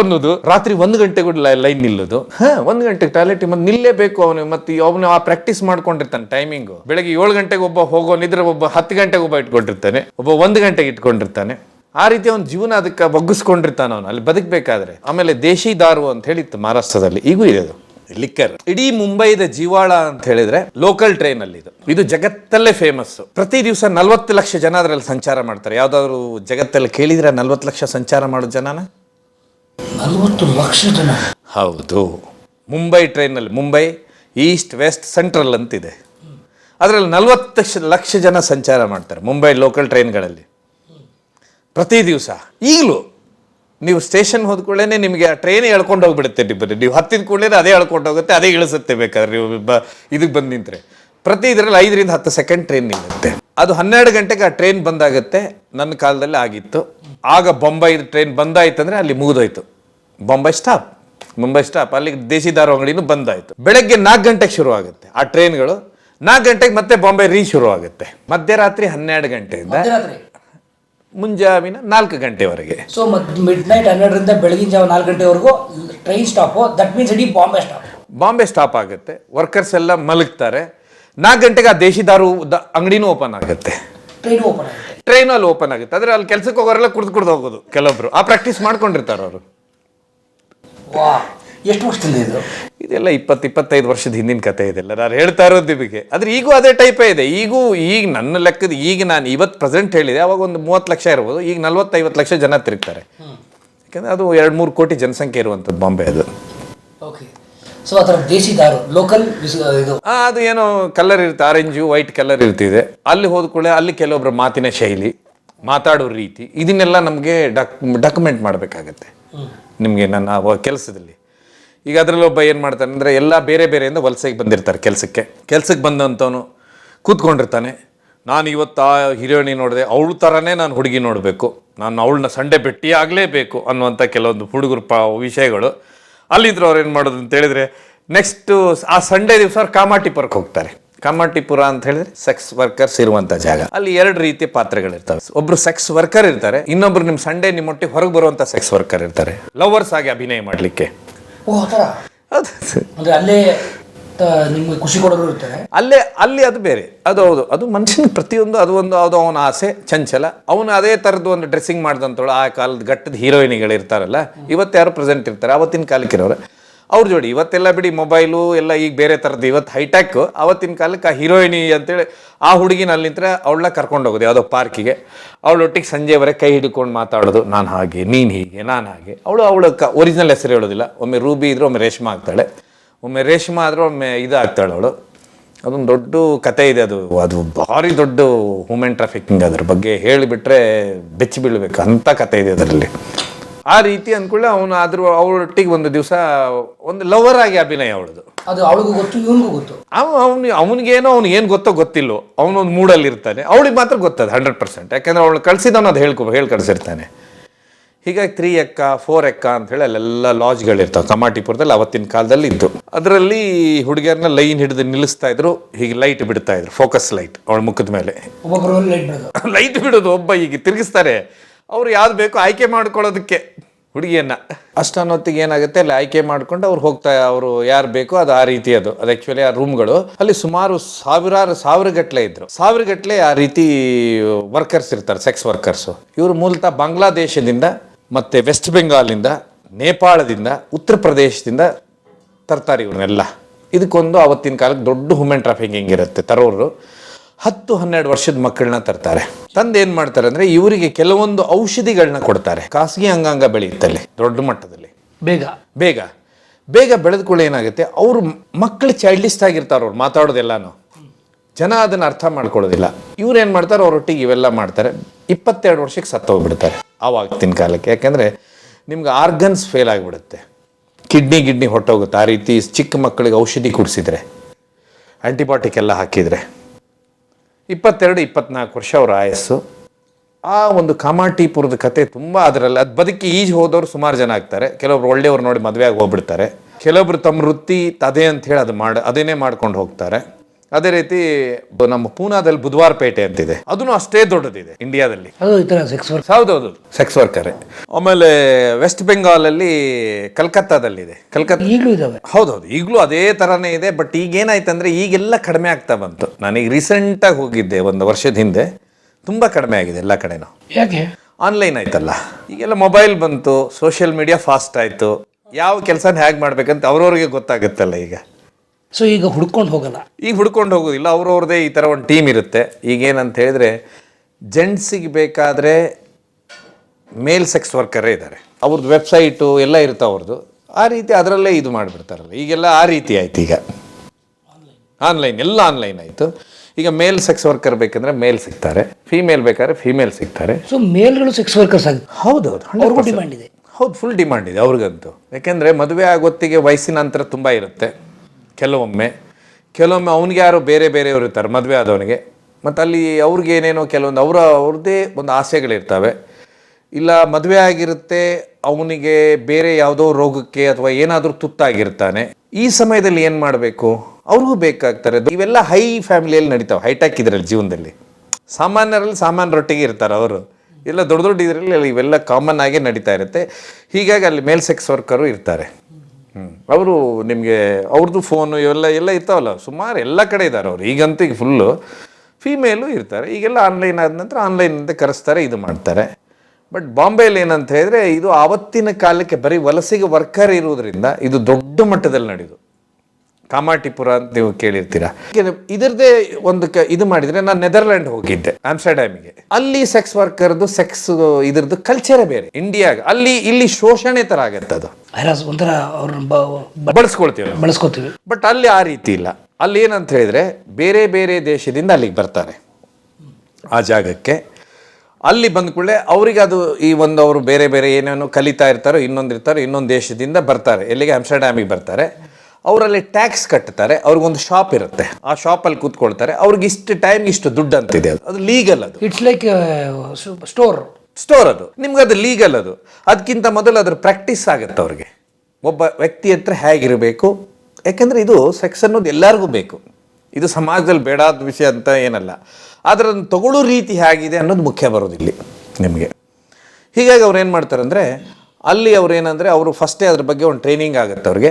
ಅನ್ನೋದು. ರಾತ್ರಿ ಒಂದು ಗಂಟೆ ಕೂಡ ಲೈನ್ ನಿಲ್ಲೋದು. ಹ, ಒಂದು ಗಂಟೆಗೆ ಟಾಯ್ಲೆಟ್ ಮತ್ತೆ ನಿಲ್ಲೇಬೇಕು ಅವನು, ಮತ್ತೆ ಅವನು ಆ ಪ್ರಾಕ್ಟೀಸ್ ಮಾಡ್ಕೊಂಡಿರ್ತಾನೆ ಟೈಮಿಂಗು ಬೆಳಗ್ಗೆ ಏಳು ಗಂಟೆಗೆ ಒಬ್ಬ ಹೋಗೋ, ನಿದ್ರೆ ಒಬ್ಬ ಹತ್ತು ಗಂಟೆಗೆ ಒಬ್ಬ ಇಟ್ಕೊಂಡಿರ್ತಾನೆ, ಒಬ್ಬ ಒಂದು ಗಂಟೆಗೆ ಇಟ್ಕೊಂಡಿರ್ತಾನೆ. ಆ ರೀತಿ ಅವ್ನ ಜೀವನ ಅದಕ್ಕೆ ಬಗ್ಗಿಸ್ಕೊಂಡಿರ್ತಾನೆ ಅವನು, ಅಲ್ಲಿ ಬದುಕಬೇಕಾದ್ರೆ. ಆಮೇಲೆ ದೇಶಿ ದಾರು ಅಂತ ಹೇಳಿತ್ತು ಮಹಾರಾಷ್ಟ್ರದಲ್ಲಿ, ಈಗೂ ಇದೆ ಅದು. ಲಿಕ್ಕರ್ ಇಡೀ ಮುಂಬೈದ ಜೀವಾಳ ಅಂತ ಹೇಳಿದ್ರೆ ಲೋಕಲ್ ಟ್ರೈನ್ ಅಲ್ಲಿ ಇದು. ಇದು ಜಗತ್ತಲ್ಲೇ ಫೇಮಸ್ ಪ್ರತಿ ದಿವಸ ನಲ್ವತ್ತು ಲಕ್ಷ ಜನ ಅದರಲ್ಲಿ ಸಂಚಾರ ಮಾಡ್ತಾರೆ. ಯಾವ್ದಾದ್ರು ಜಗತ್ತಲ್ಲಿ ಕೇಳಿದ್ರೆ ನಲ್ವತ್ತು ಲಕ್ಷ ಸಂಚಾರ ಮಾಡೋ ಜನನ?
ನಲವತ್ತು ಲಕ್ಷ ಜನ.
ಹೌದು. ಮುಂಬೈ ಟ್ರೈನಲ್ಲಿ ಮುಂಬೈ ಈಸ್ಟ್ ವೆಸ್ಟ್ ಸೆಂಟ್ರಲ್ ಅಂತಿದೆ. ಅದರಲ್ಲಿ ನಲ್ವತ್ತು ಲಕ್ಷ ಜನ ಸಂಚಾರ ಮಾಡ್ತಾರೆ ಮುಂಬೈ ಲೋಕಲ್ ಟ್ರೈನ್ಗಳಲ್ಲಿ ಪ್ರತಿ ದಿವಸ. ಈಗಲೂ ನೀವು ಸ್ಟೇಷನ್ ಹೋದ ಕೂಡಲೇ ನಿಮಗೆ ಆ ಟ್ರೈನ್ ಎಳ್ಕೊಂಡು ಹೋಗ್ಬಿಡುತ್ತೆ ನಿಮ್ಮನ್ನು ನೀವು ಹತ್ತಿದ ಕೂಡಲೇ ಅದೇ ಎಳ್ಕೊಂಡು ಹೋಗುತ್ತೆ, ಅದೇ ಇಳಿಸುತ್ತೆ ಬೇಕಾದ್ರೆ ನೀವು ಬ, ಇದಕ್ಕೆ ಬಂದು ನಿಂತರೆ. ಪ್ರತಿ ಇದರಲ್ಲಿ ಐದರಿಂದ ಹತ್ತು ಸೆಕೆಂಡ್ ಟ್ರೈನ್ ನಿಲ್ಲುತ್ತೆ. ಅದು ಹನ್ನೆರಡು ಗಂಟೆಗೆ ಆ ಟ್ರೈನ್ ಬಂದಾಗುತ್ತೆ, ನನ್ನ ಕಾಲದಲ್ಲಿ ಆಗಿತ್ತು. ಆಗ ಬೊಂಬೈ ಟ್ರೈನ್ ಬಂದಾಯ್ತಂದ್ರೆ ಅಲ್ಲಿ ಮುಗಿದೋಯ್ತು. ಬೊಂಬೈ ಸ್ಟಾಪ್ ಮುಂಬೈ ಸ್ಟಾಪ್ ಅಲ್ಲಿ ದೇಶಿ ದಾರು ಅಂಗಡಿನೂ ಬಂದಾಯ್ತು. ಬೆಳಗ್ಗೆ ನಾಲ್ಕು ಗಂಟೆಗೆ ಶುರು ಆಗುತ್ತೆ ಆ ಟ್ರೈನ್ಗಳು ನಾಲ್ಕು ಗಂಟೆಗೆ ಮತ್ತೆ ಬಾಂಬೆ ರೀ ಶುರು ಆಗುತ್ತೆ ಮಧ್ಯರಾತ್ರಿ ಹನ್ನೆರಡು ಗಂಟೆಯಿಂದ ಮುಂಜಾವಿನ ನಾಲ್ಕು ಗಂಟೆವರೆಗೆ.
ಸೊ ಮಿಡ್ ನೈಟ್ ಹನ್ನೆರಡರಿಂದ ಬೆಳಗಿನ ಜಾವ ನಾಲ್ಕು ಗಂಟೆವರೆಗೂ ಟ್ರೈನ್ ಸ್ಟಾಪ್ ದಟ್ ಮೀನ್ಸ್ ಇಡೀ ಬಾಂಬೆ ಸ್ಟಾಪ್
ಬಾಂಬೆ ಸ್ಟಾಪ್ ಆಗುತ್ತೆ. ವರ್ಕರ್ಸ್ ಎಲ್ಲ ಮಲಗ್ತಾರೆ. ನಾಲ್ಕು ಗಂಟೆಗೆ ಆ ದೇಶಿ ದಾರು ಅಂಗಡಿನೂ ಓಪನ್ ಆಗುತ್ತೆ.
ಟ್ರೈನ್ ಓಪನ್ ಆಗುತ್ತೆ.
ಟ್ರೈನ್ ಅಲ್ಲಿ ಓಪನ್ ಆಗುತ್ತೆ. ಆದ್ರೆ ಅಲ್ಲಿ ಕೆಲಸಕ್ಕೆ ಹೋಗೋರೆಲ್ಲ ಕುಡ್ದು ಕುಡ್ದು ಹೋಗೋದು. ಕೆಲವೊಬ್ರು. ಆ ಪ್ರಾಕ್ಟೀಸ್ ಮಾಡ್ಕೊಂಡಿರ್ತಾರೆ ಅವರು.
ವಾ ಎಷ್ಟು ವರ್ಷದಿಂದ ಇದು?
ಇದೆಲ್ಲ ಇಪ್ಪತ್ತು ಇಪ್ಪತ್ತೈದು ವರ್ಷದ ಹಿಂದಿನ ಕತೆ ಇದೆಲ್ಲ. ನಾನು ಹೇಳ್ತಾ ಇರೋದು ನಿಮಗೆ. ಆದರೆ ಈಗೂ ಅದೇ ಟೈಪೇ ಇದೆ. ಈಗೂ ಈಗ ನನ್ನ ಲೆಕ್ಕದ ಈಗ ನಾನು ಇವತ್ತು ಪ್ರೆಸೆಂಟ್ ಹೇಳಿದೆ. ಅವಾಗ ಒಂದು ಮೂವತ್ತು ಲಕ್ಷ ಇರ್ಬೋದು. ಈಗ ನಲ್ವತ್ತೈವತ್ತು ಲಕ್ಷ ಜನ ತಿರುಗ್ತಾರೆ. ಯಾಕಂದರೆ ಅದು ಎರಡು ಮೂರು ಕೋಟಿ ಜನಸಂಖ್ಯೆ ಇರುವಂಥದ್ದು ಬಾಂಬೆ ಅದು.
ಓಕೆ ಸೊ ಅದರ ದೇಸಿ ದಾರು ಲೋಕಲ್
ಅದು ಏನೋ ಕಲರ್ ಇರುತ್ತೆ ಆರೆಂಜು ವೈಟ್ ಕಲರ್ ಇರ್ತಿದೆ. ಅಲ್ಲಿ ಹೋದ ಕೂಡಲೇ ಅಲ್ಲಿ ಕೆಲವೊಬ್ಬರ ಮಾತಿನ ಶೈಲಿ ಮಾತಾಡೋ ರೀತಿ ಇದನ್ನೆಲ್ಲ ನಮಗೆ ಡಾಕ್ ಡಾಕ್ಯುಮೆಂಟ್ ಮಾಡಬೇಕಾಗತ್ತೆ. ನಿಮಗೆ ನನ್ನ ಕೆಲಸದಲ್ಲಿ. ಈಗ ಅದರಲ್ಲಿ ಒಬ್ಬ ಏನು ಮಾಡ್ತಾನೆ ಅಂದರೆ ಎಲ್ಲ ಬೇರೆ ಬೇರೆಯಿಂದ ವಲಸೆಗೆ ಬಂದಿರ್ತಾರೆ ಕೆಲಸಕ್ಕೆ. ಕೆಲಸಕ್ಕೆ ಬಂದಂಥವನು ಕೂತ್ಕೊಂಡಿರ್ತಾನೆ. ನಾನು ಇವತ್ತು ಆ ಹೀರೋಯಿನಿ ನೋಡಿದೆ, ಅವಳ ಥರನೇ ನಾನು ಹುಡುಗಿ ನೋಡಬೇಕು. ನಾನು ಅವಳನ್ನ ಸಂಡೆ ಭೇಟಿ ಆಗಲೇಬೇಕು ಅನ್ನುವಂಥ ಕೆಲವೊಂದು ಹುಡುಗರು ಪ ವಿಷಯಗಳು. ಅಲ್ಲಿದ್ರು ಅವ್ರು ಏನು ಮಾಡೋದು ಅಂತ ನೆಕ್ಸ್ಟು ನೆಕ್ಸ್ಟ್ ಆ ಸಂಡೇ ದಿವಸ ಅವ್ರು ಕಾಮಾಟಿಪುರಕ್ಕೆ ಹೋಗ್ತಾರೆ. ಕಾಮಾಟಿಪುರ ಅಂತ ಹೇಳಿದ್ರೆ ಸೆಕ್ಸ್ ವರ್ಕರ್ಸ್ ಇರುವಂಥ ಜಾಗ. ಅಲ್ಲಿ ಎರಡು ರೀತಿಯ ಪಾತ್ರಗಳಿರ್ತವೆ. ಒಬ್ರು ಸೆಕ್ಸ್ ವರ್ಕರ್ ಇರ್ತಾರೆ, ಇನ್ನೊಬ್ರು ನಿಮ್ಮ ಸಂಡೇ ನಿಮ್ಮೊಟ್ಟಿಗೆ ಹೊರಗೆ ಬರುವಂಥ ಸೆಕ್ಸ್ ವರ್ಕರ್ ಇರ್ತಾರೆ. ಲವರ್ಸ್ ಆಗಿ ಅಭಿನಯ ಮಾಡಲಿಕ್ಕೆ.
ಓ ಆ ಥರ? ಅಂದರೆ ಅಲ್ಲೇ ತ- ಖುಷಿ ಕೊಡೋರು ಇರ್ತಾರೆ?
ಅಲ್ಲೇ ಅಲ್ಲಿ ಅದು ಬೇರೆ. ಅದು ಹೌದು. ಅದು ಮನುಷ್ಯನ ಪ್ರತಿಯೊಂದು ಅದು ಒಂದು ಅದು ಅವನ ಆಸೆ ಚಂಚಲ. ಅವನು ಅದೇ ಥರದ್ದು ಒಂದು ಡ್ರೆಸ್ಸಿಂಗ್ ಮಾಡ್ದಂತೇಳು ಆ ಕಾಲದ ಘಟ್ಟದ ಹೀರೋಯಿನಿಗಳು ಇರ್ತಾರಲ್ಲ ಇವತ್ತು ಯಾರು ಪ್ರೆಸೆಂಟ್ ಇರ್ತಾರೆ. ಅವತ್ತಿನ ಕಾಲಕ್ಕಿರೋರು. ಅವ್ರ ಜೋಡಿ, ಇವತ್ತೆಲ್ಲ ಬಿಡಿ ಮೊಬೈಲು ಎಲ್ಲ ಈಗ ಬೇರೆ ಥರದ್ದು ಇವತ್ತು ಹೈಟೆಕ್, ಅವತ್ತಿನ ಕಾಲಕ್ಕೆ ಆ ಹೀರೋಯಿನಿ ಅಂತೇಳಿ ಆ ಹುಡುಗಿನ ಅಲ್ಲಿ ನಿಂತ್ರೆ ಅವಳನ್ನ ಕರ್ಕೊಂಡು ಹೋಗೋದು, ಯಾವುದೋ ಪಾರ್ಕಿಗೆ. ಅವಳೊಟ್ಟಿಗೆ ಸಂಜೆವರೆಗೆ ಕೈ ಹಿಡ್ಕೊಂಡು ಮಾತಾಡೋದು, ನಾನು ಹಾಗೆ, ನೀನು ಹೀಗೆ, ನಾನು ಹಾಗೆ. ಅವಳು ಅವಳ ಕ ಒರಿಜಿನಲ್ ಹೆಸರು ಹೇಳೋದಿಲ್ಲ. ಒಮ್ಮೆ ರೂಬಿ ಇದ್ರೆ ಒಮ್ಮೆ ರೇಷ್ಮಾ ಆಗ್ತಾಳೆ. ಒಮ್ಮೆ ರೇಷ್ಮಾ ಆದ್ರೆ ಒಮ್ಮೆ ಇದಾಗ್ತಾಳೆ ಅವಳು. ಅದೊಂದು ದೊಡ್ಡ ಕತೆ ಇದೆ ಅದು. ಅದು ಭಾರಿ ದೊಡ್ಡ ಹ್ಯೂಮನ್ ಟ್ರಾಫಿಕಿಂಗ್ ಅದ್ರ ಬಗ್ಗೆ ಹೇಳಿಬಿಟ್ರೆ ಬೆಚ್ಚಿ ಬೀಳ್ಬೇಕು. ಅಂತ ಕತೆ ಇದೆ ಅದರಲ್ಲಿ. ಆ ರೀತಿ ಅಂದ್ಕೊಳ್ಳೆ ಅವನು ಆದ್ರೂ ಅವಳೊಟ್ಟಿಗೆ ಒಂದು ದಿವಸ ಒಂದು ಲವರ್ ಆಗಿ ಅಭಿನಯ ಅವಳದು.
ಅದು ಅವಳಿಗೂ ಗೊತ್ತು ಇವನಿಗೂ ಗೊತ್ತು.
ಅವ ಅವನು ಅವನಿಗೇನೋ ಅವ್ನು ಏನು ಗೊತ್ತೋ ಗೊತ್ತಿಲ್ಲೋ ಅವನೊಂದು ಮೂಡಲ್ಲಿ ಇರ್ತಾನೆ. ಅವಳಿಗೆ ಮಾತ್ರ ಗೊತ್ತದ ಹಂಡ್ರೆಡ್ ಪರ್ಸೆಂಟ್ ಯಾಕಂದ್ರೆ ಅವಳು ಕಳ್ಸಿದವನು ಅದು ಹೇಳ್ಕೊ ಹೇಳಿ ಕಳ್ಸಿರ್ತಾನೆ. ಹೀಗಾಗಿ ತ್ರೀ ಎಕ್ಕ ಫೋರ್ ಎಕ್ಕ ಅಂತ ಹೇಳಿ ಅಲ್ಲೆಲ್ಲ ಲಾಡ್ಜ್ಗಳಿರ್ತಾವೆ ಕಮಾಟಿಪುರದಲ್ಲಿ ಅವತ್ತಿನ ಕಾಲದಲ್ಲಿ ಇದ್ದು. ಅದರಲ್ಲಿ ಹುಡುಗಿಯರನ್ನ ಲೈನ್ ಹಿಡಿದು ನಿಲ್ಲಿಸ್ತಾ ಇದ್ರು. ಹೀಗೆ ಲೈಟ್ ಬಿಡ್ತಾ ಇದ್ರು. ಫೋಕಸ್ ಲೈಟ್ ಅವಳ ಮುಖದ ಮೇಲೆ.
ಒಬ್ಬೊಬ್ಬರು ಲೈಟ್ ಬಿಡೋದು. *laughs*
ಲೈಟ್ ಬಿಡೋದು ಒಬ್ಬ ಹೀಗೆ ತಿರುಗಿಸ್ತಾರೆ. ಅವ್ರು ಯಾವ್ದು ಬೇಕೋ ಆಯ್ಕೆ ಮಾಡ್ಕೊಳ್ಳೋದಕ್ಕೆ ಹುಡುಗಿಯನ್ನ. ಅಷ್ಟು ಅನ್ನೋತ್ತಿಗೆ ಏನಾಗುತ್ತೆ, ಅಲ್ಲಿ ಆಯ್ಕೆ ಮಾಡ್ಕೊಂಡು ಅವ್ರು ಹೋಗ್ತಾ, ಅವರು ಯಾರು ಬೇಕೋ ಅದು ಆ ರೀತಿ ಅದು. ಅದು ಆ್ಯಕ್ಚುಲಿ ಆ ರೂಮ್ಗಳು ಅಲ್ಲಿ ಸುಮಾರು ಸಾವಿರಾರು ಸಾವಿರ ಗಟ್ಟಲೆ ಇದ್ರು. ಸಾವಿರ ಗಟ್ಟಲೆ ಆ ರೀತಿ ವರ್ಕರ್ಸ್ ಇರ್ತಾರೆ ಸೆಕ್ಸ್ ವರ್ಕರ್ಸು ಇವರು ಮೂಲತಃ ಬಾಂಗ್ಲಾದೇಶದಿಂದ ಮತ್ತು ವೆಸ್ಟ್ ಬೆಂಗಾಲಿಂದ ನೇಪಾಳದಿಂದ, ಉತ್ತರ ಪ್ರದೇಶದಿಂದ ತರ್ತಾರೆ ಇವ್ರನ್ನೆಲ್ಲ. ಇದಕ್ಕೊಂದು ಅವತ್ತಿನ ಕಾಲಕ್ಕೆ ದೊಡ್ಡ ಹ್ಯೂಮನ್ ಟ್ರಾಫಿಕಿಂಗ್ ಇರುತ್ತೆ ತರೋರು. ಹತ್ತು ಹನ್ನೆರಡು ವರ್ಷದ ಮಕ್ಕಳನ್ನ ತರ್ತಾರೆ. ತಂದು ಏನು ಮಾಡ್ತಾರೆ ಅಂದರೆ ಇವರಿಗೆ ಕೆಲವೊಂದು ಔಷಧಿಗಳನ್ನ ಕೊಡ್ತಾರೆ. ಖಾಸಗಿ ಅಂಗಾಂಗ ಬೆಳೆಯುತ್ತಲ್ಲಿ ದೊಡ್ಡ ಮಟ್ಟದಲ್ಲಿ.
ಬೇಗ.
ಬೇಗ. ಬೇಗ ಬೆಳೆದ್ಕೊಳ್ಳಿ ಏನಾಗುತ್ತೆ ಅವರು ಮಕ್ಕಳು ಚೈಲ್ಡಿಸ್ಟ್ ಆಗಿರ್ತಾರೆ ಅವ್ರು ಮಾತಾಡೋದೆಲ್ಲಾನು. ಜನ ಅದನ್ನು ಅರ್ಥ ಮಾಡ್ಕೊಳ್ಳೋದಿಲ್ಲ. ಇವ್ರು ಏನು ಮಾಡ್ತಾರೆ ಅವರೊಟ್ಟಿಗೆ ಇವೆಲ್ಲ ಮಾಡ್ತಾರೆ. ಇಪ್ಪತ್ತೆರಡು ವರ್ಷಕ್ಕೆ ಸತ್ತೋಗ್ಬಿಡ್ತಾರೆ ಆವಾಗಿನ ಕಾಲಕ್ಕೆ. ಯಾಕೆಂದರೆ ನಿಮ್ಗೆ ಆರ್ಗನ್ಸ್ ಫೇಲ್ ಆಗಿಬಿಡುತ್ತೆ. ಕಿಡ್ನಿ ಗಿಡ್ನಿ ಹೊಟ್ಟೋಗುತ್ತೆ ಆ ರೀತಿ ಚಿಕ್ಕ ಮಕ್ಕಳಿಗೆ ಔಷಧಿ ಕುಡಿಸಿದ್ರೆ ಆ್ಯಂಟಿಬಯೋಟಿಕ್ ಎಲ್ಲ ಹಾಕಿದರೆ. ಇಪ್ಪತ್ತೆರಡು, ಇಪ್ಪತ್ನಾಲ್ಕು ವರ್ಷ ಅವ್ರ ಆಯಸ್ಸು. ಆ ಒಂದು ಕಾಮಾಟಿಪುರದ ಕತೆ ತುಂಬ ಅದರಲ್ಲಿ, ಅದು ಬದುಕಿ ಈಜು ಹೋದವರು ಸುಮಾರು ಜನ ಆಗ್ತಾರೆ. ಕೆಲವೊಬ್ರು ಒಳ್ಳೆಯವ್ರು ನೋಡಿ ಮದುವೆ ಆಗಿ ಹೋಗ್ಬಿಡ್ತಾರೆ. ಕೆಲವೊಬ್ರು ತಮ್ಮ ವೃತ್ತಿ ಅದೇ ಅಂತ ಹೇಳಿ ಅದು ಮಾಡಿ, ಅದೇನೇ ಮಾಡ್ಕೊಂಡು ಹೋಗ್ತಾರೆ. ಅದೇ ರೀತಿ ನಮ್ಮ ಪೂನಾದಲ್ಲಿ ಬುಧವಾರ ಪೇಟೆ ಅಂತಿದೆ. ಅದನ್ನು ಅಷ್ಟೇ ದೊಡ್ಡದಿದೆ ಇಂಡಿಯಾದಲ್ಲಿ. ಹೌದೌದು ಸೆಕ್ಸ್ ವರ್ಕರ್ ಆಮೇಲೆ ವೆಸ್ಟ್ ಬೆಂಗಾಲ್ ಅಲ್ಲಿ ಕಲ್ಕತ್ತಾದಲ್ಲಿದೆ. ಕಲ್ಕತ್ತಾ
ಈಗಲೂ ಇದಾವೆ.
ಹೌದೌದು ಈಗಲೂ ಅದೇ ತರಾನೇ ಇದೆ ಬಟ್ ಈಗ ಏನಾಯ್ತಂದ್ರೆ ಈಗೆಲ್ಲ ಕಡಿಮೆ ಆಗ್ತಾ ಬಂತು. ನಾನೀಗ ರೀಸೆಂಟಾಗಿ ಹೋಗಿದ್ದೆ ಒಂದು ವರ್ಷದ ಹಿಂದೆ. ತುಂಬಾ ಕಡಿಮೆ ಆಗಿದೆ ಎಲ್ಲ ಕಡೆನೂ.
ಯಾಕೆ?
ಆನ್ಲೈನ್ ಆಯ್ತಲ್ಲ. ಈಗೆಲ್ಲ ಮೊಬೈಲ್ ಬಂತು ಸೋಷಿಯಲ್ ಮೀಡಿಯಾ ಫಾಸ್ಟ್ ಆಯ್ತು. ಯಾವ ಕೆಲಸನ ಹೇಗೆ ಮಾಡ್ಬೇಕಂತ ಅವ್ರವ್ರಿಗೆ ಗೊತ್ತಾಗುತ್ತಲ್ಲ ಈಗ.
ಸೊ ಈಗ ಹುಡ್ಕೊಂಡು ಹೋಗಲ್ಲ.
ಈಗ ಹುಡ್ಕೊಂಡು ಹೋಗೋದಿಲ್ಲ. ಅವ್ರವ್ರದೇ ಈ ಥರ ಒಂದು ಟೀಮ್ ಇರುತ್ತೆ. ಈಗೇನಂತ ಹೇಳಿದ್ರೆ ಜೆಂಟ್ಸಿಗೆ ಬೇಕಾದರೆ ಮೇಲ್ ಸೆಕ್ಸ್ ವರ್ಕರೇ ಇದ್ದಾರೆ ಅವ್ರದ್ದು ವೆಬ್ಸೈಟು ಎಲ್ಲ ಇರುತ್ತೆ ಅವ್ರದ್ದು ಆ ರೀತಿ ಅದರಲ್ಲೇ ಇದು ಮಾಡಿಬಿಡ್ತಾರಲ್ಲ. ಈಗೆಲ್ಲ ಆ ರೀತಿ ಆಯ್ತು ಈಗ. ಆನ್ಲೈನ್ ಎಲ್ಲ ಆನ್ಲೈನ್ ಆಯಿತು. ಈಗ ಮೇಲ್ ಸೆಕ್ಸ್ ವರ್ಕರ್ ಬೇಕಂದ್ರೆ ಮೇಲ್ ಸಿಗ್ತಾರೆ. ಫೀಮೇಲ್ ಬೇಕಾದ್ರೆ ಫೀಮೇಲ್ ಸಿಗ್ತಾರೆ.
ಸೊ ಮೇಲ್ಗಳು ಸೆಕ್ಸ್ ವರ್ಕರ್ಸ್ ಆಗುತ್ತೆ
ಹೌದು
ಹೌದು ಡಿಮ್ಯಾಂಡ್ ಇದೆ.
ಹೌದು ಫುಲ್ ಡಿಮ್ಯಾಂಡ್ ಇದೆ ಅವ್ರಿಗಂತೂ. ಯಾಕೆಂದರೆ ಮದುವೆ ಆಗೋತ್ತಿಗೆ ವಯಸ್ಸಿನ ಅಂತರ ತುಂಬ ಇರುತ್ತೆ. ಕೆಲವೊಮ್ಮೆ ಕೆಲವೊಮ್ಮೆ ಅವ್ನಿಗೆ ಯಾರೋ ಬೇರೆ ಬೇರೆಯವರು ಇರ್ತಾರೆ, ಮದುವೆ ಆದವನಿಗೆ. ಮತ್ತು ಅಲ್ಲಿ ಅವ್ರಿಗೆ ಏನೇನೋ ಕೆಲವೊಂದು, ಅವರ, ಅವ್ರದ್ದೇ ಒಂದು ಆಸೆಗಳಿರ್ತವೆ. ಇಲ್ಲ, ಮದುವೆ ಆಗಿರುತ್ತೆ, ಅವನಿಗೆ ಬೇರೆ ಯಾವುದೋ ರೋಗಕ್ಕೆ ಅಥವಾ ಏನಾದರೂ ತುತ್ತಾಗಿರ್ತಾನೆ. ಈ ಸಮಯದಲ್ಲಿ ಏನು ಮಾಡಬೇಕು? ಅವ್ರಿಗೂ ಬೇಕಾಗ್ತಾರೆ. ಇವೆಲ್ಲ ಹೈ ಫ್ಯಾಮಿಲಿಯಲ್ಲಿ ನಡೀತಾವೆ, ಹೈಟೆಕ್ ಇದರಲ್ಲಿ, ಜೀವನದಲ್ಲಿ. ಸಾಮಾನ್ಯರಲ್ಲಿ ಸಾಮಾನ್ಯ ರೊಟ್ಟಿಗೆ ಇರ್ತಾರೆ ಅವರು. ಎಲ್ಲ ದೊಡ್ಡ ದೊಡ್ಡ ಇದರಲ್ಲಿ ಇವೆಲ್ಲ ಕಾಮನ್ ಆಗಿ ನಡೀತಾ ಇರುತ್ತೆ. ಹೀಗಾಗಿ ಅಲ್ಲಿ ಮೇಲ್ ಸೆಕ್ಸ್ ವರ್ಕರು ಇರ್ತಾರೆ. ಅವರು ನಿಮಗೆ ಅವ್ರದ್ದು ಫೋನು ಇವೆಲ್ಲ, ಎಲ್ಲ ಇರ್ತಾವಲ್ಲ, ಸುಮಾರು ಎಲ್ಲ ಕಡೆ ಇದ್ದಾರೆ ಅವರು. ಈಗಂತೂ ಈಗ ಫುಲ್ಲು ಫೀಮೇಲು ಇರ್ತಾರೆ. ಈಗೆಲ್ಲ ಆನ್ಲೈನ್ ಆದ ನಂತರ ಆನ್ಲೈನಿಂದ ಕರೆಸ್ತಾರೆ, ಇದು ಮಾಡ್ತಾರೆ. ಬಟ್ ಬಾಂಬೆಯಲ್ಲಿ ಏನಂತ ಹೇಳಿದ್ರೆ, ಇದು ಆವತ್ತಿನ ಕಾಲಕ್ಕೆ ಬರೀ ವಲಸಿಗೆ ವರ್ಕರ್ ಇರುವುದರಿಂದ ಇದು ದೊಡ್ಡ ಮಟ್ಟದಲ್ಲಿ ನಡೆದು. ಕಾಮಾಟಿಪುರ ಅಂತ ನೀವು ಕೇಳಿರ್ತೀರಾ? ಇದರದೇ ಒಂದು ಇದು ಮಾಡಿದ್ರೆ ನಾನು ನೆದರ್ಲ್ಯಾಂಡ್ ಹೋಗಿದ್ದೆ ಆಮ್ಸ್ಟರ್ಡ್ಯಾಮಿಗೆ. ಅಲ್ಲಿ ಸೆಕ್ಸ್ ವರ್ಕರ್ದು ಸೆಕ್ಸ್ ಇದ್ರದ್ದು ಕಲ್ಚರೇ ಬೇರೆ ಇಂಡಿಯಾಗ ಅಲ್ಲಿ ಇಲ್ಲಿ ಶೋಷಣೆ ತರ ಆಗತ್ತೆ ಅದು.
ಒಂಥರ ಅವ್ರನ್ನ
ಬಳಸ್ಕೊಳ್ತೀವಿ
ಬಳಸ್ಕೊತೀವಿ.
ಬಟ್ ಅಲ್ಲಿ ಆ ರೀತಿ ಇಲ್ಲ. ಅಲ್ಲಿ ಏನಂತ ಹೇಳಿದ್ರೆ ಬೇರೆ ಬೇರೆ ದೇಶದಿಂದ ಅಲ್ಲಿಗೆ ಬರ್ತಾರೆ ಆ ಜಾಗಕ್ಕೆ. ಅಲ್ಲಿ ಬಂದ ಕೂಡಲೇ ಅವರಿಗೆ ಅದು ಈ ಒಂದು ಅವರು ಬೇರೆ ಬೇರೆ ಏನೇನೋ ಕಲಿತಾ ಇರ್ತಾರೋ ಇನ್ನೊಂದು ಇರ್ತಾರೋ ಇನ್ನೊಂದು ದೇಶದಿಂದ ಬರ್ತಾರೆ. ಎಲ್ಲಿಗೆ? ಆಮ್ಸ್ಟರ್ಡ್ಯಾಮಿಗೆ ಬರ್ತಾರೆ. ಅವರಲ್ಲಿ ಟ್ಯಾಕ್ಸ್ ಕಟ್ತಾರೆ ಅವ್ರಿಗೊಂದು ಶಾಪ್ ಇರುತ್ತೆ. ಆ ಶಾಪಲ್ಲಿ ಕೂತ್ಕೊಳ್ತಾರೆ ಅವ್ರಿಗೆ ಇಷ್ಟು ಟೈಮ್ ಇಷ್ಟು ದುಡ್ಡು ಅಂತಿದೆ ಅದು. ಅದು ಲೀಗಲ್ ಅದು.
ಇಟ್ಸ್ ಲೈಕ್ ಸ್ಟೋರ್
ಸ್ಟೋರ್ ಅದು. ನಿಮ್ಗೆ ಅದು ಲೀಗಲ್ ಅದು. ಅದಕ್ಕಿಂತ ಮೊದಲು ಅದ್ರ ಪ್ರಾಕ್ಟೀಸ್ ಆಗುತ್ತೆ ಅವ್ರಿಗೆ. ಒಬ್ಬ ವ್ಯಕ್ತಿ ಹತ್ರ ಹೇಗಿರಬೇಕು? ಯಾಕಂದ್ರೆ ಇದು ಸೆಕ್ಸ್ ಅನ್ನೋದು ಎಲ್ಲರಿಗೂ ಬೇಕು. ಇದು ಸಮಾಜದಲ್ಲಿ ಬೇಡಾದ ವಿಷಯ ಅಂತ ಏನಲ್ಲ. ಆದರೆ ಅದನ್ನು ತಗೊಳ್ಳೋ ರೀತಿ ಹೇಗಿದೆ ಅನ್ನೋದು ಮುಖ್ಯ ಬರೋದಿಲ್ಲಿ ನಿಮಗೆ. ಹೀಗಾಗಿ ಅವ್ರು ಏನು ಮಾಡ್ತಾರೆ ಅಂದರೆ ಅಲ್ಲಿ ಅವ್ರು ಏನಂದರೆ ಅವರು ಫಸ್ಟೇ ಅದ್ರ ಬಗ್ಗೆ ಒಂದು ಟ್ರೈನಿಂಗ್ ಆಗುತ್ತೆ ಅವ್ರಿಗೆ.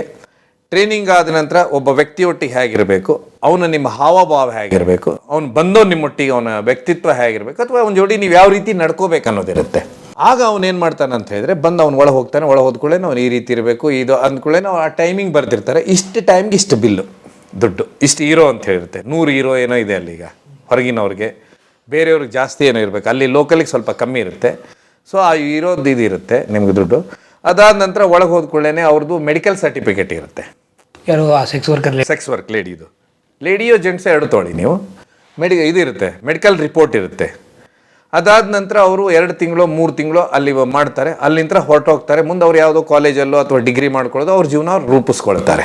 ಟ್ರೈನಿಂಗ್ ಆದ ನಂತರ ಒಬ್ಬ ವ್ಯಕ್ತಿಯೊಟ್ಟಿಗೆ ಹೇಗಿರಬೇಕು, ಅವನ ನಿಮ್ಮ ಹಾವಭಾವ ಹೇಗಿರಬೇಕು, ಅವನು ಬಂದೋ ನಿಮ್ಮೊಟ್ಟಿಗೆ ಅವನ ವ್ಯಕ್ತಿತ್ವ ಹೇಗಿರಬೇಕು, ಅಥವಾ ಅವನ ಜೋಡಿ ನೀವು ಯಾವ ರೀತಿ ನಡ್ಕೋಬೇಕು ಅನ್ನೋದಿರುತ್ತೆ. ಆಗ ಅವನು ಏನು ಮಾಡ್ತಾನೆ ಅಂತ ಹೇಳಿದ್ರೆ, ಬಂದು ಅವ್ನು ಒಳ ಹೋಗ್ತಾನೆ ಒಳ ಹೋದ್ಕೊಳ್ಳೆ ಅವ್ನು ಈ ರೀತಿ ಇರಬೇಕು, ಇದು ಅಂದ್ಕೊಳ್ಳೆ ಆ ಟೈಮಿಂಗ್ ಬರ್ತಿರ್ತಾರೆ ಇಷ್ಟು ಟೈಮ್ಗೆ ಇಷ್ಟು ಬಿಲ್ಲು, ದುಡ್ಡು, ಇಷ್ಟು ಹೀರೋ ಅಂತ ಹೇಳಿರುತ್ತೆ. ನೂರು ಹೀರೋ ಏನೋ ಇದೆ ಅಲ್ಲಿ ಈಗ, ಹೊರಗಿನವ್ರಿಗೆ. ಬೇರೆಯವ್ರಿಗೆ ಜಾಸ್ತಿ ಏನೋ ಇರಬೇಕು. ಅಲ್ಲಿ ಲೋಕಲಿಗೆ ಸ್ವಲ್ಪ ಕಮ್ಮಿ ಇರುತ್ತೆ. ಸೊ ಆ ಇರೋದು ಇದು ಇರುತ್ತೆ, ನಿಮ್ಗೆ ದುಡ್ಡು. ಅದಾದ ನಂತರ ಒಳಗೆ ಹೋದ್ಕೊಳ್ಳೇನೆ ಅವ್ರದ್ದು ಮೆಡಿಕಲ್ ಸರ್ಟಿಫಿಕೇಟ್ ಇರುತ್ತೆ.
ಯಾರು ಆ ಸೆಕ್ಸ್ ವರ್ಕರ್
ಸೆಕ್ಸ್ ವರ್ಕ್ ಲೇಡಿದು ಲೇಡಿಯೋ ಜೆಂಟ್ಸ್ ಎರಡು ತೊಗೊಳ್ಳಿ ನೀವು. ಮೆಡಿ ಇದು ಇರುತ್ತೆ ಮೆಡಿಕಲ್ ರಿಪೋರ್ಟ್ ಇರುತ್ತೆ. ಅದಾದ ನಂತರ ಅವರು ಎರಡು ತಿಂಗಳು ಮೂರು ತಿಂಗಳು ಅಲ್ಲಿ ಮಾಡ್ತಾರೆ. ಅಲ್ಲಿಂದ ಹೊರಟೋಗ್ತಾರೆ. ಮುಂದೆ ಅವ್ರು ಯಾವುದೋ ಕಾಲೇಜಲ್ಲೋ ಅಥವಾ ಡಿಗ್ರಿ ಮಾಡ್ಕೊಳ್ಳೋದು ಅವ್ರ ಜೀವನ ಅವ್ರು ರೂಪಿಸ್ಕೊಳ್ತಾರೆ.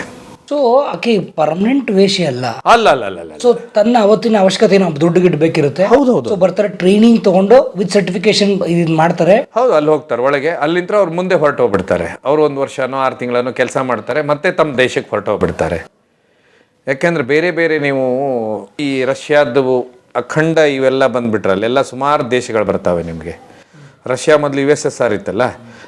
ಸೊ ಆಕೆ ಪರ್ಮನೆಂಟ್ ವೇಷಿ ಅಲ್ಲ.
ಅಲ್ಲ ಅಲ್ಲ ಅಲ್ಲ ಅಲ್ಲ
ಸೊ ತನ್ನ ಅವತ್ತಿನ ಅವಶ್ಯಕತೆ ಏನೋ ದುಡ್ಡು ಗಿಡ್ಡು ಬೇಕಿರುತ್ತೆ.
ಹೌದು
ಸೊ ಬರ್ತಾರೆ ಟ್ರೈನಿಂಗ್ ತಗೊಂಡು ವಿತ್ ಸರ್ಟಿಫಿಕೇಶನ್ ಇದು ಮಾಡ್ತಾರೆ.
ಹೌದು ಅಲ್ಲಿ ಹೋಗ್ತಾರೆ. ಒಳಗೆ ಅಲ್ಲಿಂದ ಅವ್ರು ಮುಂದೆ ಹೊರಟೋಗ್ಬಿಡ್ತಾರೆ. ಅವ್ರು ಒಂದು ವರ್ಷನೋ ಆರು ತಿಂಗಳನೋ ಕೆಲಸ ಮಾಡ್ತಾರೆ ಮತ್ತೆ ತಮ್ಮ ದೇಶಕ್ಕೆ ಹೊರಟೋಗ್ಬಿಡ್ತಾರೆ. ಯಾಕೆಂದ್ರೆ ಬೇರೆ ಬೇರೆ ನೀವು ಈ ರಷ್ಯಾದ್ದು ಅಖಂಡ ಇವೆಲ್ಲ ಬಂದ್ಬಿಟ್ರೆ ಅಲ್ಲೆಲ್ಲ ಸುಮಾರು ದೇಶಗಳು ಬರ್ತಾವೆ ನಿಮಗೆ. ರಷ್ಯಾ ಮೊದಲು ಯು ಎಸ್ ಎಸ್ ಆರ್ ಇತ್ತಲ್ಲ?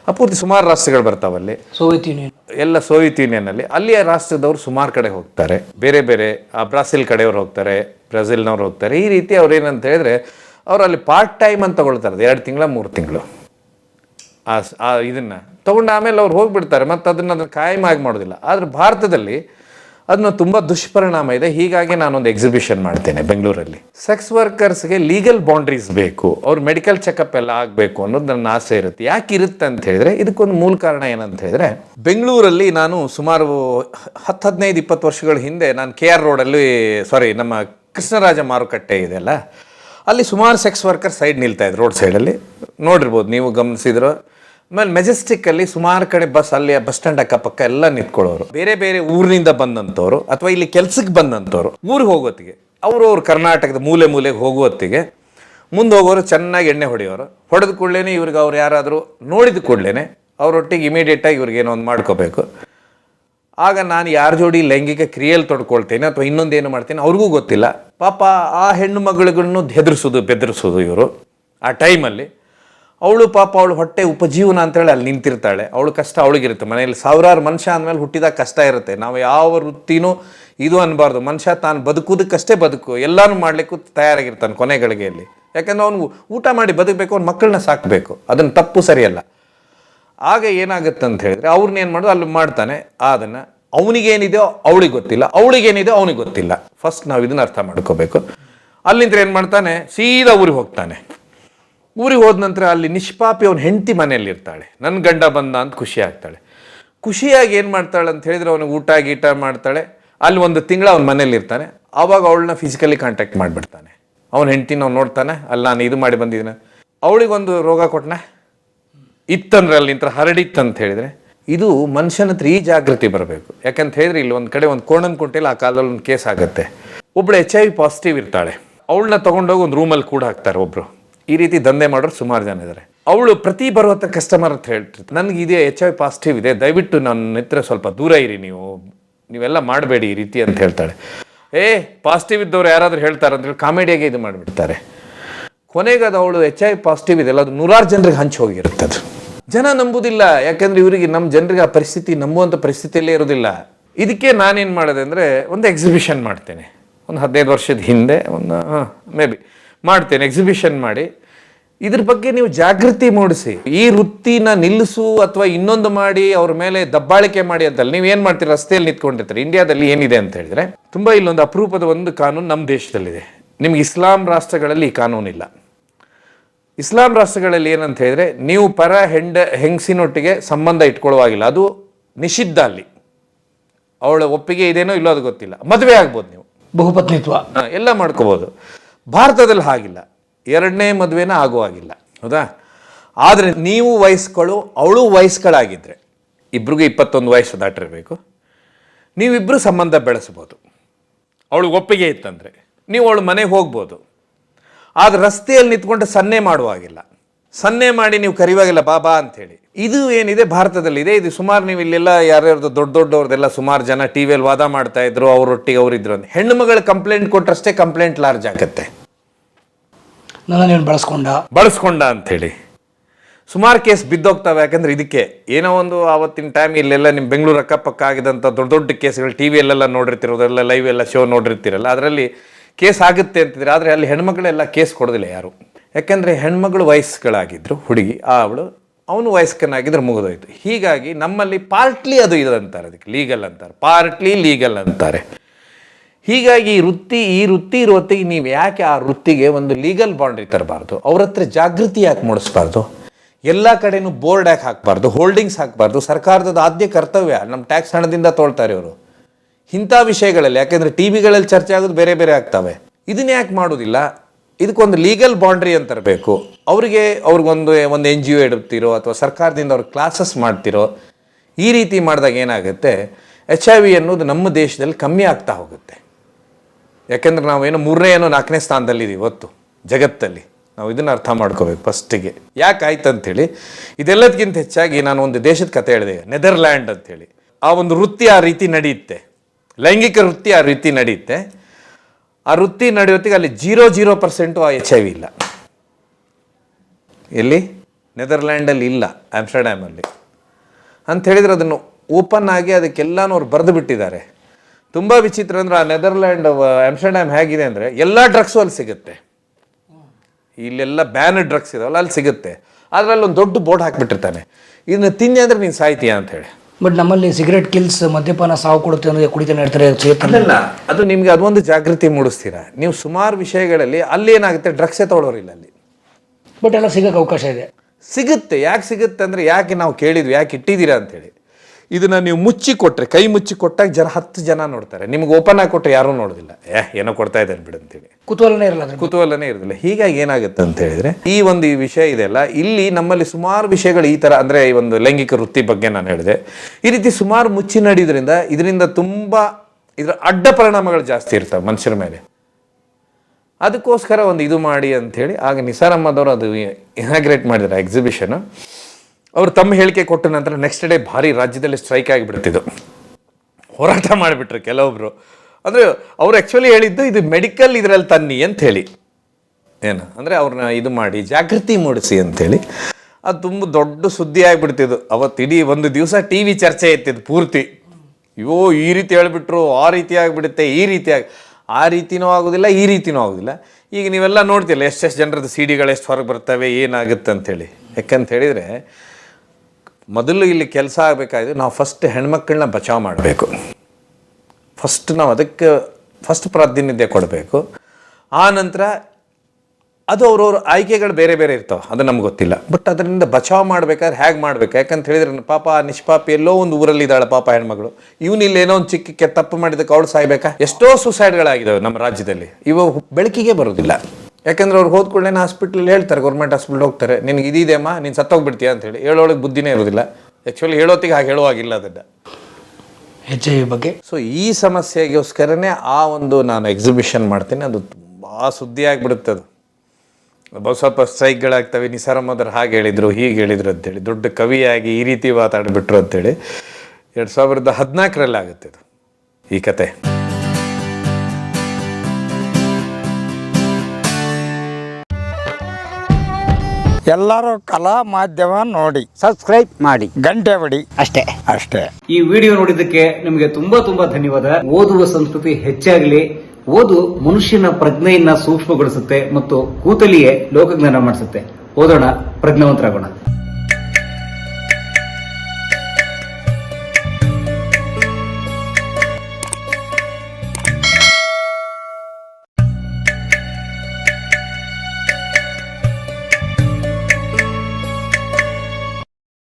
ಆ ಪೂರ್ತಿ ಸುಮಾರು ರಾಷ್ಟ್ರಗಳು ಬರ್ತಾವಲ್ಲಿ
ಸೋವಿಯತ್ ಯೂನಿಯನ್.
ಎಲ್ಲ ಸೋವಿಯತ್ ಯೂನಿಯನ್ನಲ್ಲಿ ಅಲ್ಲಿಯ ರಾಷ್ಟ್ರದವರು ಸುಮಾರು ಕಡೆ ಹೋಗ್ತಾರೆ. ಬೇರೆ ಬೇರೆ ಆ ಬ್ರಾಸಿಲ್ ಕಡೆಯವ್ರು ಹೋಗ್ತಾರೆ ಬ್ರೆಜಿಲ್ನವ್ರು ಹೋಗ್ತಾರೆ. ಈ ರೀತಿ ಅವ್ರು ಏನಂತ ಹೇಳಿದ್ರೆ ಅವ್ರು ಅಲ್ಲಿ ಪಾರ್ಟ್ ಟೈಮ್ ಅಂತ ತಗೊಳ್ತಾರೆ. ಎರಡು ತಿಂಗಳ ಮೂರು ತಿಂಗಳು. ಆ ಇದನ್ನ ಆ ಇದನ್ನು ತಗೊಂಡು ಆಮೇಲೆ ಅವ್ರು ಹೋಗ್ಬಿಡ್ತಾರೆ. ಮತ್ತೆ ಅದನ್ನ ಅದನ್ನು ಕಾಯಂ ಆಗಿ ಮಾಡೋದಿಲ್ಲ. ಆದರೆ ಭಾರತದಲ್ಲಿ ಅದನ್ನ ತುಂಬ ದುಷ್ಪರಿಣಾಮ ಇದೆ. ಹೀಗಾಗಿ ನಾನೊಂದು ಎಕ್ಸಿಬಿಷನ್ ಮಾಡ್ತೇನೆ ಬೆಂಗಳೂರಲ್ಲಿ. ಸೆಕ್ಸ್ ವರ್ಕರ್ಸ್ಗೆ ಲೀಗಲ್ ಬೌಂಡ್ರೀಸ್ ಬೇಕು. ಅವ್ರ ಮೆಡಿಕಲ್ ಚೆಕಪ್ ಎಲ್ಲ ಆಗಬೇಕು ಅನ್ನೋದು ನನ್ನ ಆಸೆ ಇರುತ್ತೆ. ಯಾಕೆ ಇರುತ್ತೆ ಅಂತ ಹೇಳಿದ್ರೆ, ಇದಕ್ಕೊಂದು ಮೂಲ ಕಾರಣ ಏನಂತ ಹೇಳಿದ್ರೆ, ಬೆಂಗಳೂರಲ್ಲಿ ನಾನು ಸುಮಾರು ಹತ್ತು ಹದಿನೈದು ಇಪ್ಪತ್ತು ವರ್ಷಗಳ ಹಿಂದೆ ನಾನು ಕೆ ಆರ್ ರೋಡಲ್ಲಿ ಸಾರಿ ನಮ್ಮ ಕೃಷ್ಣರಾಜ ಮಾರುಕಟ್ಟೆ ಇದೆಯಲ್ಲ ಅಲ್ಲಿ. ಸುಮಾರು ಸೆಕ್ಸ್ ವರ್ಕರ್ ಸೈಡ್ ನಿಲ್ತಾ ಇದ್ರು ರೋಡ್ ಸೈಡಲ್ಲಿ ನೋಡಿರ್ಬೋದು, ನೀವು ಗಮನಿಸಿದ್ರು ಆಮೇಲೆ ಮೆಜೆಸ್ಟಿಕ್ಕಲ್ಲಿ ಸುಮಾರು ಕಡೆ ಬಸ್ ಅಲ್ಲಿ ಬಸ್ ಸ್ಟ್ಯಾಂಡ್ ಅಕ್ಕಪಕ್ಕ ಎಲ್ಲ ನಿಂತ್ಕೊಳ್ಳೋರು. ಬೇರೆ ಬೇರೆ ಊರಿನಿಂದ ಬಂದಂಥವ್ರು ಅಥವಾ ಇಲ್ಲಿ ಕೆಲ್ಸಕ್ಕೆ ಬಂದಂಥವ್ರು ಊರಿಗೆ ಹೋಗೋತ್ತಿಗೆ. ಅವರು ಅವ್ರು ಕರ್ನಾಟಕದ ಮೂಲೆ ಮೂಲೆಗೆ ಹೋಗುವತ್ತಿಗೆ ಮುಂದೆ ಹೋಗೋರು ಚೆನ್ನಾಗಿ ಎಣ್ಣೆ ಹೊಡೆಯೋರು. ಹೊಡೆದ ಕೂಡಲೇ ಇವ್ರಿಗೆ ಅವ್ರು ಯಾರಾದರೂ ನೋಡಿದ ಕೂಡಲೇ ಅವರೊಟ್ಟಿಗೆ ಇಮಿಡಿಯೇಟಾಗಿ ಇವ್ರಿಗೆ ಏನೋ ಒಂದು ಮಾಡ್ಕೋಬೇಕು. ಆಗ ನಾನು ಯಾರ ಜೋಡಿ ಲೈಂಗಿಕ ಕ್ರಿಯೆಯಲ್ಲಿ ತೊಡ್ಕೊಳ್ತೇನೆ ಅಥವಾ ಇನ್ನೊಂದೇನು ಮಾಡ್ತೇನೆ ಅವ್ರಿಗೂ ಗೊತ್ತಿಲ್ಲ. ಪಾಪ ಆ ಹೆಣ್ಣು ಮಗಳಿಗಳನ್ನು ಹೆದರಿಸೋದು, ಬೆದರಿಸೋದು ಇವರು ಆ ಟೈಮಲ್ಲಿ. ಅವಳು ಪಾಪ ಅವಳು ಹೊಟ್ಟೆ ಉಪಜೀವನ ಅಂತೇಳಿ ಅಲ್ಲಿ ನಿಂತಿರ್ತಾಳೆ. ಅವಳು ಕಷ್ಟ ಅವಳಿಗಿರುತ್ತೆ. ಮನೆಯಲ್ಲಿ ಸಾವಿರಾರು ಮನುಷ್ಯ ಅಂದಮೇಲೆ ಹುಟ್ಟಿದಾಗ ಕಷ್ಟ ಇರುತ್ತೆ. ನಾವು ಯಾವ ವೃತ್ತಿನೂ ಇದು ಅನ್ನಬಾರ್ದು ಮನುಷ್ಯ ತಾನು ಬದುಕುವುದಕ್ಕಷ್ಟೇ ಬದುಕು. ಎಲ್ಲಾನು ಮಾಡಲಿಕ್ಕೂ ತಯಾರಾಗಿರ್ತಾನೆ ಕೊನೆಗಳಿಗೆಯಲ್ಲಿ ಯಾಕಂದ್ರೆ ಅವನು ಊಟ ಮಾಡಿ ಬದುಕಬೇಕು, ಅವ್ನು ಮಕ್ಕಳನ್ನ ಸಾಕಬೇಕು. ಅದನ್ನು ತಪ್ಪು ಸರಿಯಲ್ಲ. ಆಗ ಏನಾಗುತ್ತೆ ಅಂತ ಹೇಳಿದ್ರೆ ಅವ್ರನ್ನ ಏನು ಮಾಡೋದು? ಅಲ್ಲಿ ಮಾಡ್ತಾನೆ. ಅದನ್ನು ಅವನಿಗೇನಿದೆಯೋ ಅವಳಿಗೆ ಗೊತ್ತಿಲ್ಲ. ಅವಳಿಗೇನಿದೆಯೋ ಅವನಿಗೆ ಗೊತ್ತಿಲ್ಲ. ಫಸ್ಟ್ ನಾವು ಇದನ್ನ ಅರ್ಥ ಮಾಡ್ಕೋಬೇಕು. ಅಲ್ಲಿಂದ ಏನು ಮಾಡ್ತಾನೆ? ಸೀದಾ ಊರಿಗೆ ಹೋಗ್ತಾನೆ. ಊರಿಗೆ ಹೋದ ನಂತರ ಅಲ್ಲಿ ನಿಷ್ಪಾಪಿ ಅವನ ಹೆಂಡತಿ ಮನೆಯಲ್ಲಿ ಇರ್ತಾಳೆ. ನನ್ನ ಗಂಡ ಬಂದ ಅಂತ ಖುಷಿ ಆಗ್ತಾಳೆ. ಖುಷಿಯಾಗಿ ಏನು ಮಾಡ್ತಾಳೆ ಅಂತ ಹೇಳಿದ್ರೆ ಅವನಿಗೆ ಊಟ, ಗೀಟ ಮಾಡ್ತಾಳೆ. ಅಲ್ಲಿ ಒಂದು ತಿಂಗಳು ಅವನ ಮನೇಲಿ ಇರ್ತಾನೆ. ಆವಾಗ ಅವಳನ್ನ ಫಿಸಿಕಲಿ ಕಾಂಟ್ಯಾಕ್ಟ್ ಮಾಡಿಬಿಡ್ತಾನೆ. ಅವನ ಹೆಂಡತಿನ ಅವ್ನು ನೋಡ್ತಾನೆ. ಅಲ್ಲಿ, ನಾನು ಇದು ಮಾಡಿ ಬಂದಿದ್ದೀನಿ. ಅವಳಿಗೊಂದು ರೋಗ ಕೊಟ್ಟನ ಇತ್ತಂದ್ರೆ ಅಲ್ಲಿ ಇಂಥ ಹರಡಿತ್ತಂತ ಹೇಳಿದ್ರೆ, ಇದು ಮನುಷ್ಯನ ಹತ್ರ ಈ ಜಾಗೃತಿ ಬರಬೇಕು. ಯಾಕಂತ ಹೇಳಿದ್ರೆ ಇಲ್ಲಿ ಒಂದು ಕಡೆ ಒಂದು ಕೋಣನ ಕುಂಟೆಲ್ಲ ಆ ಕಾಲದಲ್ಲಿ ಒಂದು ಕೇಸ್ ಆಗುತ್ತೆ. ಒಬ್ಳು ಎಚ್ ಐ ವಿ ಪಾಸಿಟಿವ್ ಇರ್ತಾಳೆ. ಅವಳನ್ನ ತೊಗೊಂಡೋಗಿ ಒಂದು ರೂಮಲ್ಲಿ ಕೂಡ ಹಾಕ್ತಾರೆ ಒಬ್ರು. ಈ ರೀತಿ ದಂಧೆ ಮಾಡೋರು ಸುಮಾರು ಜನ ಇದ್ದಾರೆ ಅವಳು ಪ್ರತಿ ಬರುವಂಥ ಕಸ್ಟಮರ್ ಅಂತ ಹೇಳ್ತಿರ್ತಾರೆ. ನನಗೆ ಇದೇ ಎಚ್ ಐ ಪಾಸಿಟಿವ್ ಇದೆ. ದಯವಿಟ್ಟು ನನ್ನ ಹತ್ರ ಸ್ವಲ್ಪ ದೂರ ಇರಿ ನೀವು. ನೀವೆಲ್ಲ ಮಾಡಬೇಡಿ ಈ ರೀತಿ ಅಂತ ಹೇಳ್ತಾಳೆ. ಏ ಪಾಸಿಟಿವ್ ಇದ್ದವ್ರು ಯಾರಾದರೂ ಹೇಳ್ತಾರೆ? ಅಂತೇಳಿ ಕಾಮಿಡಿಯಾಗೆ ಇದು ಮಾಡಿಬಿಡ್ತಾರೆ. ಕೊನೆಗೆ ಅದು ಅವಳು ಎಚ್ ಐ ಪಾಸಿಟಿವ್ ಇದೆಲ್ಲ ಅದು ನೂರಾರು ಜನರಿಗೆ ಹಂಚಿ ಹೋಗಿರುತ್ತೆ ಅದು. ಜನ ನಂಬುದಿಲ್ಲ. ಯಾಕಂದ್ರೆ ಇವರಿಗೆ ನಮ್ಮ ಜನರಿಗೆ ಆ ಪರಿಸ್ಥಿತಿ ನಂಬುವಂಥ ಪರಿಸ್ಥಿತಿಯಲ್ಲೇ ಇರೋದಿಲ್ಲ. ಇದಕ್ಕೆ ನಾನೇನು ಮಾಡಿದೆ ಅಂದರೆ ಒಂದು ಎಕ್ಸಿಬಿಷನ್ ಮಾಡ್ತೇನೆ. ಒಂದು ಹದಿನೈದು ವರ್ಷದ ಹಿಂದೆ, ಒಂದು, ಹಾಂ ಮೇ ಬಿ ಮಾಡ್ತೇನೆ ಎಕ್ಸಿಬಿಷನ್ ಮಾಡಿ. ಇದ್ರ ಬಗ್ಗೆ ನೀವು ಜಾಗೃತಿ ಮೂಡಿಸಿ. ಈ ವೃತ್ತಿನ ನಿಲ್ಲಿಸು ಅಥವಾ ಇನ್ನೊಂದು ಮಾಡಿ ಅವ್ರ ಮೇಲೆ ದಬ್ಬಾಳಿಕೆ ಮಾಡಿ ಅಂತಲ್ಲ ನೀವು ಏನು ಮಾಡ್ತೀರಿ? ರಸ್ತೆಯಲ್ಲಿ ನಿಂತ್ಕೊಂಡಿರ್ತೀರಿ. ಇಂಡಿಯಾದಲ್ಲಿ ಏನಿದೆ ಅಂತ ಹೇಳಿದ್ರೆ ತುಂಬ ಇಲ್ಲೊಂದು ಅಪರೂಪದ ಒಂದು ಕಾನೂನು ನಮ್ಮ ದೇಶದಲ್ಲಿದೆ. ನಿಮ್ಗೆ ಇಸ್ಲಾಂ ರಾಷ್ಟ್ರಗಳಲ್ಲಿ ಈ ಕಾನೂನಿಲ್ಲ. ಇಸ್ಲಾಂ ರಾಷ್ಟ್ರಗಳಲ್ಲಿ ಏನಂತ ಹೇಳಿದ್ರೆ ನೀವು ಪರ ಹೆಂಡ ಹೆಂಗಸಿನೊಟ್ಟಿಗೆ ಸಂಬಂಧ ಇಟ್ಕೊಳ್ಳುವಾಗಿಲ್ಲ. ಅದು ನಿಷಿದ್ಧ ಅಲ್ಲಿ. ಅವಳ ಒಪ್ಪಿಗೆ ಇದೇನೋ ಇಲ್ಲೋ ಅದು ಗೊತ್ತಿಲ್ಲ. ಮದುವೆ ಆಗ್ಬೋದು ನೀವು.
ಬಹುಪತ್ನಿತ್ವ.
ಎಲ್ಲ ಮಾಡ್ಕೋಬೋದು. ಭಾರತದಲ್ಲಿ ಹಾಗಿಲ್ಲ. ಎರಡನೇ ಮದುವೆನ ಆಗುವಾಗಿಲ್ಲ ಹೌದಾ? ಆದರೆ ನೀವು ವಯಸ್ಸುಗಳು ಅವಳು ವಯಸ್ಸುಗಳಾಗಿದ್ದರೆ ಇಬ್ರಿಗೂ ಇಪ್ಪತ್ತೊಂದು ವಯಸ್ಸು ದಾಟಿರಬೇಕು. ನೀವಿಬ್ಬರು ಸಂಬಂಧ ಬೆಳೆಸ್ಬೋದು. ಅವಳು ಒಪ್ಪಿಗೆ ಇತ್ತಂದರೆ, ನೀವು ಅವಳು ಮನೆಗೆ ಹೋಗ್ಬೋದು. ಆದರೆ ರಸ್ತೆಯಲ್ಲಿ ನಿಂತ್ಕೊಂಡು ಸನ್ನೆ ಮಾಡುವಾಗಿಲ್ಲ ಸನ್ನೆ ಮಾಡಿ ನೀವು ಕರಿವಾಗಿಲ್ಲ ಬಾಬಾ ಅಂಥೇಳಿ. ಇದು ಏನಿದೆ? ಭಾರತದಲ್ಲಿದೆ ಇದು. ಸುಮಾರು ನೀವು ಇಲ್ಲೆಲ್ಲ ಯಾರ್ಯಾರ್ದು ದೊಡ್ಡ ದೊಡ್ಡವ್ರದೆಲ್ಲ ಸುಮಾರು ಜನ ಟಿ ವಿಯಲ್ಲಿ ವಾದ ಮಾಡ್ತಾ ಇದ್ರು ಅವರೊಟ್ಟಿಗೆ ಅವರಿದ್ರು ಅಂತ. ಹೆಣ್ಣು ಮಗಳ ಕಂಪ್ಲೇಂಟ್ ಕೊಟ್ಟರಷ್ಟೇ ಕಂಪ್ಲೇಂಟ್ ಲಾರ್ಜ್ ಆಗುತ್ತೆ.
ನನ್ನ ನೀನು ಬಳಸ್ಕೊಂಡ?
ಬಳಸ್ಕೊಂಡ ಅಂಥೇಳಿ. ಸುಮಾರು ಕೇಸ್ ಬಿದ್ದೋಗ್ತವೆ. ಯಾಕಂದ್ರೆ ಇದಕ್ಕೆ ಏನೋ ಒಂದು ಆವತ್ತಿನ ಟೈಮ್ ಇಲ್ಲೆಲ್ಲ ನಿಮ್ಮ ಬೆಂಗಳೂರು ಅಕ್ಕಪಕ್ಕ ಆಗಿದಂಥ ದೊಡ್ಡ ದೊಡ್ಡ ಕೇಸ್ಗಳು ಟಿ ವಿಯಲ್ಲೆಲ್ಲ ನೋಡಿರ್ತಿರೋದೆಲ್ಲ ಲೈವ್ ಎಲ್ಲ ಶೋ ನೋಡಿರ್ತಿರಲ್ಲ ಅದರಲ್ಲಿ ಕೇಸ್ ಆಗುತ್ತೆ ಅಂತಿದ್ರೆ ಆದರೆ ಅಲ್ಲಿ ಹೆಣ್ಮಕ್ಳೆಲ್ಲ ಕೇಸ್ ಕೊಡೋದಿಲ್ಲ ಯಾರು. ಯಾಕಂದರೆ ಹೆಣ್ಮಗಳು ವಯಸ್ಸುಗಳಾಗಿದ್ರು ಹುಡುಗಿ, ಆ ಅವಳು, ಅವನು ವಯಸ್ಕನಾಗಿದ್ರೆ ಮುಗಿದೋಯ್ತು. ಹೀಗಾಗಿ ನಮ್ಮಲ್ಲಿ ಪಾರ್ಟ್ಲಿ ಅದು ಇದು ಅಂತಾರೆ, ಅದಕ್ಕೆ ಲೀಗಲ್ ಅಂತಾರೆ ಪಾರ್ಟ್ಲಿ ಲೀಗಲ್ ಅಂತಾರೆ. ಹೀಗಾಗಿ ಈ ವೃತ್ತಿ ಈ ವೃತ್ತಿ ಇರೋ ನೀವು ಯಾಕೆ ಆ ವೃತ್ತಿಗೆ ಒಂದು ಲೀಗಲ್ ಬೌಂಡ್ರಿ ತರಬಾರ್ದು? ಅವ್ರ ಹತ್ರ ಜಾಗೃತಿ ಯಾಕೆ ಮೂಡಿಸ್ಬಾರ್ದು? ಎಲ್ಲ ಕಡೆನೂ ಬೋರ್ಡ್ ಯಾಕೆ ಹಾಕಬಾರ್ದು? ಹೋಲ್ಡಿಂಗ್ಸ್ ಹಾಕಬಾರ್ದು? ಸರ್ಕಾರದ ಆದ್ಯ ಕರ್ತವ್ಯ ನಮ್ಮ ಟ್ಯಾಕ್ಸ್ ಹಣದಿಂದ ತೋಳ್ತಾರೆ ಇವರು. ಇಂಥ ವಿಷಯಗಳಲ್ಲಿ, ಯಾಕೆಂದರೆ ಟಿ ವಿಗಳಲ್ಲಿ ಚರ್ಚೆ ಆಗೋದು ಬೇರೆ ಬೇರೆ ಆಗ್ತವೆ. ಇದನ್ನ ಯಾಕೆ ಮಾಡೋದಿಲ್ಲ? ಇದಕ್ಕೊಂದು ಲೀಗಲ್ ಬೌಂಡ್ರಿ ಅಂತ ಇರಬೇಕು. ಅವರಿಗೆ ಅವ್ರಿಗೊಂದು ಒಂದು ಎನ್ ಜಿ ಒ ಇಡುತ್ತೀರೋ ಅಥವಾ ಸರ್ಕಾರದಿಂದ ಅವ್ರಿಗೆ ಕ್ಲಾಸಸ್ ಮಾಡ್ತಿರೋ ಈ ರೀತಿ ಮಾಡಿದಾಗ ಏನಾಗುತ್ತೆ? ಎಚ್ ಐ ವಿ ಅನ್ನೋದು ನಮ್ಮ ದೇಶದಲ್ಲಿ ಕಮ್ಮಿ ಆಗ್ತಾ ಹೋಗುತ್ತೆ. ಯಾಕೆಂದ್ರೆ ನಾವೇನೋ ಮೂರನೇ ಏನೋ ನಾಲ್ಕನೇ ಸ್ಥಾನದಲ್ಲಿದ್ದೀವಿ ಇವತ್ತು ಜಗತ್ತಲ್ಲಿ. ನಾವು ಇದನ್ನು ಅರ್ಥ ಮಾಡ್ಕೋಬೇಕು ಫಸ್ಟಿಗೆ ಯಾಕೆ ಆಯ್ತು ಅಂತೇಳಿ ಇದೆಲ್ಲದಕ್ಕಿಂತ ಹೆಚ್ಚಾಗಿ ನಾನು ಒಂದು ದೇಶದ ಕತೆ ಹೇಳಿದೆ, ನೆದರ್ಲ್ಯಾಂಡ್ ಅಂತೇಳಿ ಆ ಒಂದು ವೃತ್ತಿ ಆ ರೀತಿ ನಡೆಯುತ್ತೆ. ಲೈಂಗಿಕ ವೃತ್ತಿ ಆ ರೀತಿ ನಡೆಯುತ್ತೆ. ಆ ವೃತ್ತಿ ನಡೆಯೋತ್ತಿಗೆ ಅಲ್ಲಿ ಜೀರೋ ಜೀರೋ ಪರ್ಸೆಂಟು ಆ ಎಚ್ ಐ ವಿ ಇಲ್ಲ. ಎಲ್ಲಿ? ನೆದರ್ಲ್ಯಾಂಡಲ್ಲಿ ಇಲ್ಲ, ಆಮ್ಸ್ಟರ್ಡ್ಯಾಮಲ್ಲಿ. ಅಂತ ಹೇಳಿದ್ರೆ ಅದನ್ನು ಓಪನ್ ಆಗಿ ಅದಕ್ಕೆಲ್ಲನೂ ಅವ್ರು ಬರೆದು ಬಿಟ್ಟಿದ್ದಾರೆ. ತುಂಬ ವಿಚಿತ್ರ ಅಂದರೆ ಆ ನೆದರ್ಲ್ಯಾಂಡ್, ಆಮ್ಸ್ಟರ್ಡ್ಯಾಮ್ ಹೇಗಿದೆ ಅಂದರೆ ಎಲ್ಲ ಡ್ರಗ್ಸು ಅಲ್ಲಿ ಸಿಗುತ್ತೆ. ಇಲ್ಲೆಲ್ಲ ಬ್ಯಾನ್ ಡ್ರಗ್ಸ್ ಇದಾವಲ್ಲ, ಅಲ್ಲಿ ಸಿಗುತ್ತೆ. ಅದರಲ್ಲೊಂದು ದೊಡ್ಡ ಬೋರ್ಡ್ ಹಾಕಿಬಿಟ್ಟಿರ್ತಾನೆ. ಇದನ್ನ ತಿನ್ನಿ ಅಂದರೆ ನೀನು ಸಾಯ್ತೀಯ ಅಂತ ಹೇಳಿ.
ಬಟ್ ನಮ್ಮಲ್ಲಿ ಸಿಗರೆಟ್ ಕಿಲ್ಸ್ ಮದ್ಯಪಾನ ಸಾವು ಕೊಡುತ್ತೆ ಅಂದ್ರೆ ಕುಡಿತಾನೆ ಇರ್ತಾರೆ
ಅದು ನಿಮ್ಗೆ ಅದೊಂದು ಜಾಗೃತಿ ಮೂಡಿಸ್ತೀರಾ? ನೀವು ಸುಮಾರು ವಿಷಯಗಳಲ್ಲಿ ಅಲ್ಲಿ ಏನಾಗುತ್ತೆ ಡ್ರಗ್ಸೇ ತೊಗೊಳೋರಿಲ್ಲ ಅಲ್ಲಿ.
ಬಟ್ ಎಲ್ಲ ಸಿಗಕ್ಕೆ ಅವಕಾಶ ಇದೆ.
ಸಿಗುತ್ತೆ ಯಾಕೆ ಸಿಗುತ್ತೆ ಅಂದರೆ ಯಾಕೆ ನಾವು ಕೇಳಿದ್ವಿ ಯಾಕೆ ಇಟ್ಟಿದ್ದೀರಾ ಅಂತೇಳಿ. ಇದನ್ನ ನೀವು ಮುಚ್ಚಿ ಕೊಟ್ರೆ ಕೈ ಮುಚ್ಚಿ ಕೊಟ್ಟಾಗ ಜನ ಹತ್ತು ಜನ ನೋಡ್ತಾರೆ. ನಿಮ್ಗೆ ಓಪನ್ ಆಗಿ ಕೊಟ್ಟರೆ ಯಾರೂ ನೋಡೋದಿಲ್ಲ. ಏ ಏನೋ ಕೊಡ್ತಾ ಇದ್ದಾನೆ ಬಿಡು ಅಂತೇಳಿ.
ಕುತೂಹಲನೇ ಇರಲ್ಲ
ಕುತೂಹಲನೇ ಇರೋದಿಲ್ಲ. ಹೀಗಾಗಿ ಏನಾಗುತ್ತೆ ಅಂತ ಹೇಳಿದ್ರೆ ಈ ಒಂದು ಈ ವಿಷಯ ಇದೆಯಲ್ಲ ಇಲ್ಲಿ ನಮ್ಮಲ್ಲಿ ಸುಮಾರು ವಿಷಯಗಳು ಈ ಥರ ಅಂದರೆ ಈ ಒಂದು ಲೈಂಗಿಕ ವೃತ್ತಿ ಬಗ್ಗೆ ನಾನು ಹೇಳಿದೆ. ಈ ರೀತಿ ಸುಮಾರು ಮುಚ್ಚಿ ನಡೆಯೋದ್ರಿಂದ ಇದರಿಂದ ತುಂಬ ಇದರ ಅಡ್ಡ ಪರಿಣಾಮಗಳು ಜಾಸ್ತಿ ಇರ್ತವೆ ಮನುಷ್ಯರ ಮೇಲೆ. ಅದಕ್ಕೋಸ್ಕರ ಒಂದು ಇದು ಮಾಡಿ ಅಂಥೇಳಿ ಆಗ ನಿಸಾರ್ ಅದು ಇನಾಗ್ರೇಟ್ ಮಾಡಿದ್ದಾರೆ ಎಕ್ಸಿಬಿಷನ್ ಅವರು ತಮ್ಮ ಹೇಳಿಕೆ ಕೊಟ್ಟ ನಂತರ ನೆಕ್ಸ್ಟ್ ಡೇ ಭಾರಿ ರಾಜ್ಯದಲ್ಲಿ ಸ್ಟ್ರೈಕ್ ಆಗಿಬಿಡ್ತಿದ್ದು ಹೋರಾಟ ಮಾಡಿಬಿಟ್ರು ಕೆಲವೊಬ್ರು. ಅಂದರೆ ಅವ್ರು ಆ್ಯಕ್ಚುಲಿ ಹೇಳಿದ್ದು ಇದು ಮೆಡಿಕಲ್ ಇದರಲ್ಲಿ ತನ್ನಿ ಅಂತ ಹೇಳಿ. ಏನು? ಅಂದರೆ ಅವ್ರನ್ನ ಇದು ಮಾಡಿ, ಜಾಗೃತಿ ಮೂಡಿಸಿ ಅಂಥೇಳಿ ಅದು ತುಂಬ ದೊಡ್ಡ ಸುದ್ದಿ ಆಗಿಬಿಡ್ತಿದ್ದು ಅವತ್ತು ಇಡೀ ಒಂದು ದಿವಸ ಟಿ ವಿ ಚರ್ಚೆ ಇತ್ತಿದ್ದು ಪೂರ್ತಿ. ಅಯ್ಯೋ, ಈ ರೀತಿ ಹೇಳ್ಬಿಟ್ರು, ಆ ರೀತಿ ಆಗಿಬಿಡುತ್ತೆ, ಈ ರೀತಿ ಆಗಿ, ಆ ರೀತಿನೂ ಆಗೋದಿಲ್ಲ, ಈ ರೀತಿನೂ ಆಗೋದಿಲ್ಲ. ಈಗ ನೀವೆಲ್ಲ ನೋಡ್ತಿಲ್ಲ ಎಷ್ಟೆಷ್ಟು ಜನರದ್ದು ಸಿ ಡಿಗಳು ಎಷ್ಟು ಹೊರಗೆ ಬರ್ತವೆ, ಏನಾಗುತ್ತೆ ಅಂಥೇಳಿ ಯಾಕಂತ ಹೇಳಿದರೆ ಮೊದಲು ಇಲ್ಲಿ ಕೆಲಸ ಆಗಬೇಕಾದ್ರೆ ನಾವು ಫಸ್ಟ್ ಹೆಣ್ಮಕ್ಳನ್ನ ಬಚಾವ್ ಮಾಡಬೇಕು. ಫಸ್ಟ್ ನಾವು ಅದಕ್ಕೆ ಫಸ್ಟ್ ಪ್ರಾತಿನಿಧ್ಯ ಕೊಡಬೇಕು. ಆ ನಂತರ ಅದು ಅವ್ರವ್ರ ಆಯ್ಕೆಗಳು ಬೇರೆ ಬೇರೆ ಇರ್ತಾವೆ, ಅದು ನಮ್ಗೆ ಗೊತ್ತಿಲ್ಲ. ಬಟ್ ಅದರಿಂದ ಬಚಾವ್ ಮಾಡ್ಬೇಕಾದ್ರೆ ಹೇಗೆ ಮಾಡ್ಬೇಕು? ಯಾಕಂತ ಹೇಳಿದ್ರೆ, ಪಾಪ ನಿಷ್ಪಾಪಿ ಎಲ್ಲೋ ಒಂದು ಊರಲ್ಲಿ ಇದ್ದಾಳೆ ಪಾಪ ಹೆಣ್ಮಗಳು. ಇವನು ಇಲ್ಲಿ ಏನೋ ಒಂದು ಚಿಕ್ಕ ತಪ್ಪು ಮಾಡಿದಕ್ಕೆ ಅವಳು ಸಾಯ್ಬೇಕಾ? ಎಷ್ಟೋ ಸುಸೈಡ್ಗಳಾಗಿದ್ದಾವೆ ನಮ್ಮ ರಾಜ್ಯದಲ್ಲಿ. ಇವು ಬೆಳಕಿಗೆ ಬರೋದಿಲ್ಲ ಯಾಕಂದ್ರೆ ಅವ್ರು ಹೋದ ಕೂಡಲೇ ಹಾಸ್ಪಿಟ್ಲಲ್ಲಿ ಹೇಳ್ತಾರೆ ಗೌರ್ಮೆಂಟ್ ಹಾಸ್ಪಿಟ್ಲ್ ಹೋಗ್ತಾರೆ. ನಿನಗೆ ಇದಿದೆಯಮ್ಮ ನೀನು ಸತ್ತೋಗ್ಬಿಡ್ತೀಯ ಅಂತ ಹೇಳಿ ಹೇಳೋಳಗೆ ಬುದ್ಧಿನೇ ಇರೋದಿಲ್ಲ. ಆ್ಯಕ್ಚುಲಿ ಹೇಳೋತ್ತಿಗೆ ಹಾಗೆ ಹೇಳುವಾಗಿಲ್ಲ ಅದನ್ನು.
ಹೆಚ್ ಐ ವಿ ಬಗ್ಗೆ?
ಸೊ ಈ ಸಮಸ್ಯೆಗೋಸ್ಕರನೇ ಆ ಒಂದು ನಾನು ಎಕ್ಸಿಬಿಷನ್ ಮಾಡ್ತೀನಿ. ಅದು ತುಂಬ ಸುದ್ದಿ ಆಗಿಬಿಡುತ್ತೆ ಅದು. ಬಹು ಸ್ವಲ್ಪ ಸ್ಟ್ರೈಕ್ಗಳಾಗ್ತವೆ ನಿಸಾರ ಅಹ್ಮದ್ ಹಾಗೆ ಹೇಳಿದರು ಹೀಗೆ ಹೇಳಿದರು ಅಂತೇಳಿ. ದೊಡ್ಡ ಕವಿಯಾಗಿ ಈ ರೀತಿ ಮಾತಾಡಿಬಿಟ್ರು ಅಂತೇಳಿ. ಎರಡು ಸಾವಿರದ ಹದಿನಾಲ್ಕರಲ್ಲಿ ಆಗುತ್ತೆ ಇದು ಈ ಕತೆ.
ಎಲ್ಲರೂ ಕಲಾ ಮಾಧ್ಯಮ ನೋಡಿ.
ಸಬ್ಸ್ಕ್ರೈಬ್ ಮಾಡಿ.
ಗಂಟೆ ಬಡಿ.
ಅಷ್ಟೇ.
ಅಷ್ಟೇ.
ಈ ವಿಡಿಯೋ ನೋಡಿದ್ದಕ್ಕೆ ನಿಮಗೆ ತುಂಬಾ ತುಂಬಾ ಧನ್ಯವಾದ. ಓದುವ ಸಂಸ್ಕೃತಿ ಹೆಚ್ಚಾಗಲಿ. ಓದು ಮನುಷ್ಯನ ಪ್ರಜ್ಞೆಯನ್ನ ಸೂಕ್ಷ್ಮಗೊಳಿಸುತ್ತೆ ಮತ್ತು ಕೂತಲಿಯೇ ಲೋಕಜ್ಞಾನ ಮಾಡಿಸುತ್ತೆ. ಓದೋಣ ಪ್ರಜ್ಞಾವಂತರಾಗೋಣ.